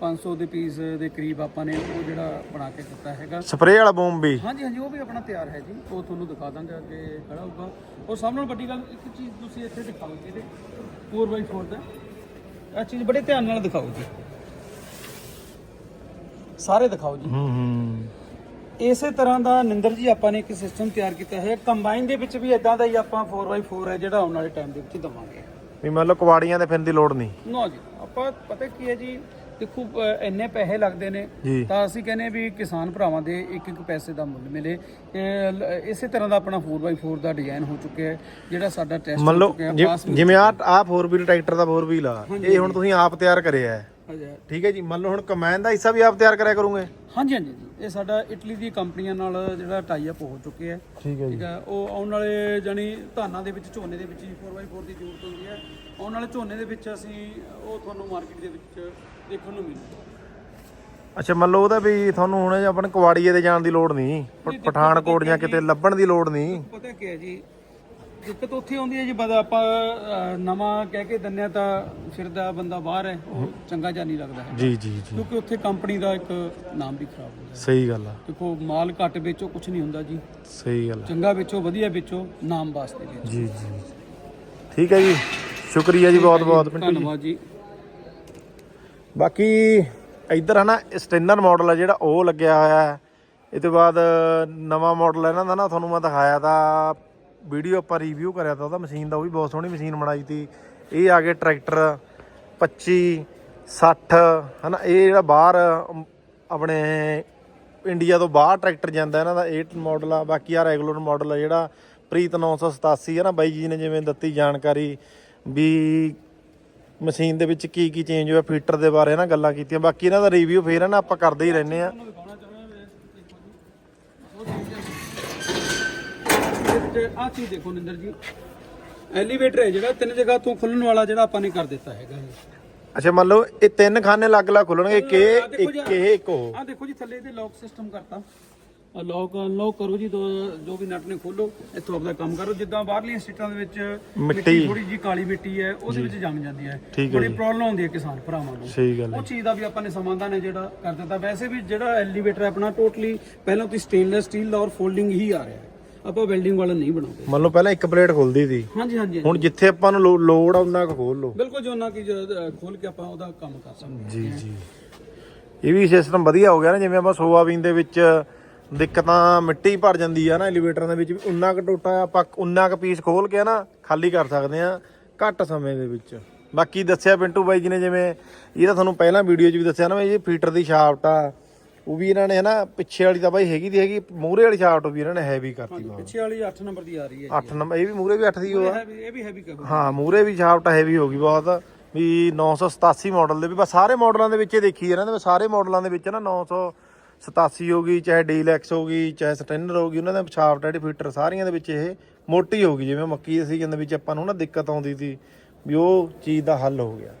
500 ਦੇ ਪੀਸ ਦੇ ਕਰੀਬ ਆਪਾਂ ਨੇ ਉਹ ਜਿਹੜਾ ਬਣਾ ਕੇ ਦਿੱਤਾ ਹੈਗਾ। ਸਪਰੇਅ ਵਾਲਾ ਬੂਮ ਵੀ? ਹਾਂਜੀ ਹਾਂਜੀ ਉਹ ਵੀ ਆਪਣਾ ਤਿਆਰ ਹੈ ਜੀ। ਉਹ ਤੁਹਾਨੂੰ ਦਿਖਾ ਦਾਂਗੇ ਅੱਗੇ ਖੜਾ ਹੋਊਗਾ। ਉਹ ਸਭ ਨਾਲੋਂ ਵੱਡੀ ਗੱਲ ਇੱਕ ਚੀਜ਼ ਤੁਸੀਂ ਇੱਥੇ ਦਿਖਾਓ ਜੀ ਇਹਦੇ 4x4 ਦਾ। ਇਹ ਚੀਜ਼ ਬੜੇ ਧਿਆਨ ਨਾਲ ਦਿਖਾਓ ਜੀ। ਸਾਰੇ ਦਿਖਾਓ ਜੀ। ਹੂੰ ਹੂੰ। ਇਸੇ ਤਰ੍ਹਾਂ ਦਾ ਨਿੰਦਰ ਜੀ ਆਪਾਂ ਨੇ ਇੱਕ ਸਿਸਟਮ ਤਿਆਰ ਕੀਤਾ ਹੈ। ਕੰਬਾਈਨ ਦੇ ਵਿੱਚ ਵੀ ਇਦਾਂ ਦਾ ਹੀ ਆਪਾਂ 4x4 ਹੈ ਜਿਹੜਾ ਆਉਣ ਵਾਲੇ ਟਾਈਮ ਦੇ ਵਿੱਚ ਦਵਾਂਗੇ। ਵੀ ਮੰਨ ਲਓ ਕਵਾੜੀਆਂ ਤੇ ਫਿਰਨ ਦੀ ਲੋੜ ਨਹੀਂ। ਨਾ ਜੀ ਆਪਾਂ ਪਤਾ ਕੀ ਹੈ ਜੀ ਦੇਖੋ ਇੰਨੇ ਪੈਸੇ ਲੱਗਦੇ ਨੇ ਤਾਂ ਅਸੀਂ ਕਹਿੰਦੇ ਵੀ ਕਿਸਾਨ ਭਰਾਵਾਂ ਦੇ ਇੱਕ ਇੱਕ ਪੈਸੇ ਦਾ ਮੁੱਲ ਮਿਲੇ। ਇਸੇ ਤਰ੍ਹਾਂ ਦਾ ਆਪਣਾ 4x4 ਦਾ ਡਿਜ਼ਾਈਨ ਹੋ ਚੁੱਕਿਆ ਹੈ ਜਿਹੜਾ ਸਾਡਾ ਟੈਸਟ ਹੋ ਚੁੱਕਿਆ ਹੈ ਜਿਵੇਂ ਆ ਆ 4 ਵੀਲ ਟਰੈਕਟਰ ਦਾ 4 ਵੀਲ ਆ ਇਹ ਹੁਣ ਤੁਸੀਂ ਆਪ ਤਿਆਰ ਕਰਿਆ ਹੈ। ਜਾਏ। ਠੀਕ ਹੈ ਜੀ ਮੰਨ ਲਓ ਹੁਣ ਕਮੈਨ ਦਾ ਹਿੱਸਾ ਵੀ ਆਪ ਤਿਆਰ ਕਰਿਆ ਕਰੋਗੇ? ਹਾਂਜੀ ਹਾਂਜੀ ਜੀ ਇਹ ਸਾਡਾ ਇਟਲੀ ਦੀ ਕੰਪਨੀਆਂ ਨਾਲ ਜਿਹੜਾ ਟਾਈ ਅਪ ਹੋ ਚੁੱਕਿਆ ਹੈ ਠੀਕ ਹੈ ਠੀਕ ਹੈ ਉਹ ਆਉਣ ਵਾਲੇ ਜਾਨੀ ਧਾਨਾਂ ਦੇ ਵਿੱਚ ਝੋਨੇ ਦੇ ਵਿੱਚ ਹੀ 4x4 ਦੀ ਜ਼ਰੂਰਤ ਹੁੰਦੀ ਹੈ। ਆਉਣ ਵਾਲੇ ਝੋਨੇ ਦੇ ਵਿੱਚ ਅਸੀਂ ਉਹ ਤੁਹਾਨੂੰ ਮਾਰਕੀਟ ਦੇ ਵਿੱਚ ਦੇਖਣ ਨੂੰ ਮਿਲੂਗਾ ਅੱਛਾ ਮੰਨ ਲਓ ਉਹਦਾ ਵੀ ਤੁਹਾਨੂੰ ਹੁਣ ਆਪਣੇ ਕਵਾੜੀਏ ਤੇ ਜਾਣ ਦੀ ਲੋੜ ਨਹੀਂ। ਪਠਾਨਕੋਟ ਜਾਂ ਕਿਤੇ ਲੱਭਣ ਦੀ ਲੋੜ ਨਹੀਂ। ਪਤਾ ਕੀ ਹੈ ਜੀ ਦਿੱਕਤ ਉੱਥੇ ਆਉਂਦੀ ਹੈ ਜੀ ਬਦ ਆਪਾਂ ਅਹ, ਨਵਾਂ ਕਹਿ ਕੇ ਦਿੰਨੇ ਆ ਤਾਂ ਫਿਰਦਾ ਬੰਦਾ ਬਾਹਰ ਹੈ ਉਹ ਚੰਗਾ ਜਿਹਾ ਨਹੀਂ ਲੱਗਦਾ ਹੈ ਜੀ ਜੀ ਜੀ। ਕਿਉਂਕਿ ਉੱਥੇ ਕੰਪਨੀ ਦਾ ਇੱਕ ਨਾਮ ਵੀ ਖਰਾਬ ਹੁੰਦਾ ਹੈ ਸਹੀ ਗੱਲ ਆ। ਦੇਖੋ ਮਾਲ ਘੱਟ ਵੇਚੋ ਕੁਝ ਨਹੀਂ ਹੁੰਦਾ ਜੀ। ਸਹੀ ਗੱਲ ਆ। ਚੰਗਾ ਵੇਚੋ ਵਧੀਆ ਵੇਚੋ ਨਾਮ ਵਾਸਤੇ ਵੇਚੋ। ਜੀ ਜੀ। ਠੀਕ ਹੈ ਜੀ। ਸ਼ੁਕਰੀਆ ਜੀ ਬਹੁਤ ਬਹੁਤ। ਪਿੰਟੂ ਜੀ ਧੰਨਵਾਦ ਜੀ। ਬਾਕੀ ਇੱਧਰ ਹੈ ਨਾ ਸਟੈਂਡਰ ਮਾਡਲ ਆ ਜਿਹੜਾ ਉਹ ਲੱਗਿਆ ਹੋਇਆ ਹੈ। ਇਹ ਤੋਂ ਬਾਅਦ ਨਵਾਂ ਮਾਡਲ ਇਹਨਾਂ ਦਾ ਨਾ ਤੁਹਾਨੂੰ ਮੈਂ ਦਿਖਾਇਆ ਤਾਂ ਵੀਡੀਓ ਆਪਾਂ ਰਿਵਿਊ ਕਰਿਆ ਤਾਂ ਉਹਦਾ ਮਸ਼ੀਨ ਦਾ, ਉਹ ਵੀ ਬਹੁਤ ਸੋਹਣੀ ਮਸ਼ੀਨ ਬਣਾਈ ਤੀ। ਇਹ ਆ ਗਏ ਟਰੈਕਟਰ 25 60 ਹਨਾ, ਇਹ ਜਿਹੜਾ ਬਾਹਰ ਆਪਣੇ ਇੰਡੀਆ ਤੋਂ ਬਾਹਰ ਟਰੈਕਟਰ ਜਾਂਦਾ ਇਹਨਾਂ ਦਾ 8 ਮਾਡਲ ਆ। ਬਾਕੀ ਆ ਰੈਗੂਲਰ ਮਾਡਲ ਆ ਜਿਹੜਾ ਪ੍ਰੀਤ 987 ਹੈ ਨਾ, ਬਾਈ ਜੀ ਨੇ ਜਿਵੇਂ ਦਿੱਤੀ ਜਾਣਕਾਰੀ ਵੀ ਮਸ਼ੀਨ ਦੇ ਵਿੱਚ ਕੀ ਕੀ ਚੇਂਜ ਹੋਇਆ ਫੀਟਰ ਦੇ ਬਾਰੇ ਨਾ ਗੱਲਾਂ ਕੀਤੀਆਂ। ਬਾਕੀ ਇਹਨਾਂ ਦਾ ਰਿਵਿਊ ਫੇਰ ਹੈ ਨਾ, ਆਪਾਂ ਕਰਦੇ ਹੀ ਰਹਿੰਦੇ ਆ ਤੁਹਾਨੂੰ ਦਿਖਾਉਣਾ ਚਾਹੁੰਦਾ ਮੈਂ ਆ ਚੀਜ਼ ਦੇਖੋ ਨਿੰਦਰ ਜੀ। ਐਲੀਵੇਟਰ ਹੈ ਜਿਹੜਾ ਤਿੰਨ ਜਗ੍ਹਾ ਤੋਂ ਖੁੱਲਣ ਵਾਲਾ ਜਿਹੜਾ ਆਪਾਂ ਨੇ ਕਰ ਦਿੱਤਾ ਹੈਗਾ ਅੱਛਾ ਮੰਨ ਲਓ ਇਹ ਤਿੰਨ ਖਾਨੇ ਅਲੱਗ-ਅਲੱਗ ਖੁੱਲਣਗੇ ਇੱਕ ਇਹ ਇੱਕ ਇਹ ਇੱਕ ਉਹ। ਆ ਦੇਖੋ ਜੀ ਥੱਲੇ ਇਹਦੇ ਲੌਕ ਸਿਸਟਮ ਕਰਤਾ। ਆ ਲੌਕ ਅਨਲੌਕ ਕਰੋ ਜੀ ਦੋ ਜੋ ਵੀ ਨਟ ਨੇ ਖੋਲੋ ਇੱਥੋਂ ਆਪਦਾ ਕੰਮ ਕਰੋ। ਜਿੱਦਾਂ ਬਾਹਰਲੀਆਂ ਸਟੇਟਾਂ ਦੇ ਵਿੱਚ ਮਿੱਟੀ। ਥੋੜੀ ਜੀ ਕਾਲੀ ਮਿੱਟੀ ਹੈ ਉਹਦੇ ਵਿੱਚ ਜੰਮ ਜਾਂਦੀ ਹੈ। ਠੀਕ ਹੈ ਬੜੀ ਜੀ। ਪ੍ਰੋਬਲਮ ਆਉਂਦੀ ਹੈ ਕਿਸਾਨ ਭਰਾਵਾਂ ਨੂੰ। ਸਹੀ ਗੱਲ ਹੈ। ਉਹ ਚੀਜ਼ ਦਾ ਵੀ ਆਪਾਂ ਨੇ ਸਮਾਧਾਨ ਹੈ ਜਿਹੜਾ ਕਰ ਦਿੱਤਾ। ਵੈਸੇ ਵੀ ਜਿਹੜਾ ਐਲੀਵੇਟਰ ਹੈ ਆਪਣਾ ਟੋਟਲੀ ਪਹਿਲਾਂ ਤੋਂ ਸਟੇਨਲੈਸ ਸਟੀਲ ਦਾ ਔਰ ਫੋਲਡਿੰਗ ਹੀ ਆ ਰਿਹਾ ਹੈ। ਆਪਾਂ ਵੈਲਡਿੰਗ ਵਾਲਾ ਨਹੀਂ ਬਣਾਉਂਦੇ। ਮੰਨ ਲਓ ਪਹਿਲਾਂ ਇੱਕ ਪਲੇਟ ਖੁੱਲਦੀ ਸੀ। ਹਾਂਜੀ ਹਾਂਜੀ ਹੁਣ ਜਿੱਥੇ ਆਪਾਂ ਨੂੰ ਲੋ- ਲੋੜ ਆ ਉਹਨਾਂ ਕੁ ਖੋਲ ਲਓ। ਬਿਲਕੁਲ ਜੋ ਨਾ ਕਿ ਖੋਲ ਕੇ ਆਪਾਂ ਉਹਦਾ ਕੰਮ ਕਰ ਸਕਦੇ ਜੀ ਜੀ। ਇਹ ਵੀ ਸਿਸਟਮ ਵਧੀਆ ਹੋ ਗਿਆ ਨਾ ਜਿਵੇਂ ਆਪਾਂ ਸੋਆਬੀਨ ਦੇ ਵਿੱਚ ਦਿੱਕਤਾਂ ਮਿੱਟੀ ਭਰ ਜਾਂਦੀ ਆ ਨਾ ਐਲੀਵੇਟਰਾਂ ਦੇ ਵਿੱਚ ਵੀ ਉਨਾ ਕੁ ਟੋਟਾ ਆਪਾਂ ਉਨਾ ਕੁ ਪੀਸ ਖੋਲ ਕੇ ਨਾ ਖਾਲੀ ਕਰ ਸਕਦੇ ਆ ਘੱਟ ਸਮੇਂ ਦੇ ਵਿੱਚ। ਬਾਕੀ ਦੱਸਿਆ ਪਿੰਟੂ ਬਾਈ ਜੀ ਨੇ ਜਿਵੇਂ ਇਹ ਤਾਂ ਤੁਹਾਨੂੰ ਪਹਿਲਾਂ ਵੀਡੀਓ 'ਚ ਵੀ ਦੱਸਿਆ ਨਾ ਵੀ ਇਹ ਫੀਟਰ ਦੀ ਸ਼ਾਫਟ ਆ। ਉਹ ਵੀ ਇਹਨਾਂ ਨੇ ਹਨਾ ਪਿੱਛੇ ਵਾਲੀ ਤਾਂ ਬਾਈ ਹੈਗੀ ਦੀ ਹੈਗੀ ਮੂਹਰੇ ਵਾਲੀ ਸ਼ਾਫਟ ਵੀ ਇਹਨਾਂ ਨੇ ਹੈਵੀ ਕਰਤੀ ਬਾਬਾ ਪਿੱਛੇ ਵਾਲੀ 8 ਨੰਬਰ ਦੀ ਆ ਰਹੀ ਹੈ 8 ਨੰਬਰ ਇਹ ਵੀ ਮੂਹਰੇ ਵੀ 8 ਦੀ ਉਹ ਆ ਇਹ ਵੀ ਹੈਵੀ ਕਹੋ। ਹਾਂ ਮੂਰੇ ਵੀ ਸ਼ਾਫਟ ਹੈਵੀ ਹੋ ਗਈ ਬਹੁਤ। ਵੀ 987 ਮਾਡਲ ਦੇ ਵੀ ਬਸ ਸਾਰੇ ਮਾਡਲਾਂ ਦੇ ਵਿੱਚ ਇਹ ਦੇਖੀ ਇਹਨਾਂ ਦੇ ਸਾਰੇ ਮਾਡਲਾਂ ਦੇ ਵਿੱਚ ਨਾ 987 ਹੋ ਗਈ ਚਾਹੇ ਡੀਲੈਕਸ ਹੋ ਗਈ ਚਾਹੇ ਸਟੈਂਡਰ ਹੋ ਗਈ ਉਹਨਾਂ ਦੇ ਸ਼ਾਫਟ ਜਿਹੜੀ ਫੀਟਰ ਸਾਰੀਆਂ ਦੇ ਵਿੱਚ ਇਹ ਮੋਟੀ ਹੋ ਗਈ। ਜਿਵੇਂ ਮੱਕੀ ਦੇ ਸੀਜ਼ਨ ਦੇ ਵਿੱਚ ਆਪਾਂ ਨੂੰ ਨਾ ਦਿੱਕਤ ਆਉਂਦੀ ਸੀ ਵੀ ਉਹ ਚੀਜ਼ ਦਾ ਹੱਲ ਹੋ ਗਿਆ।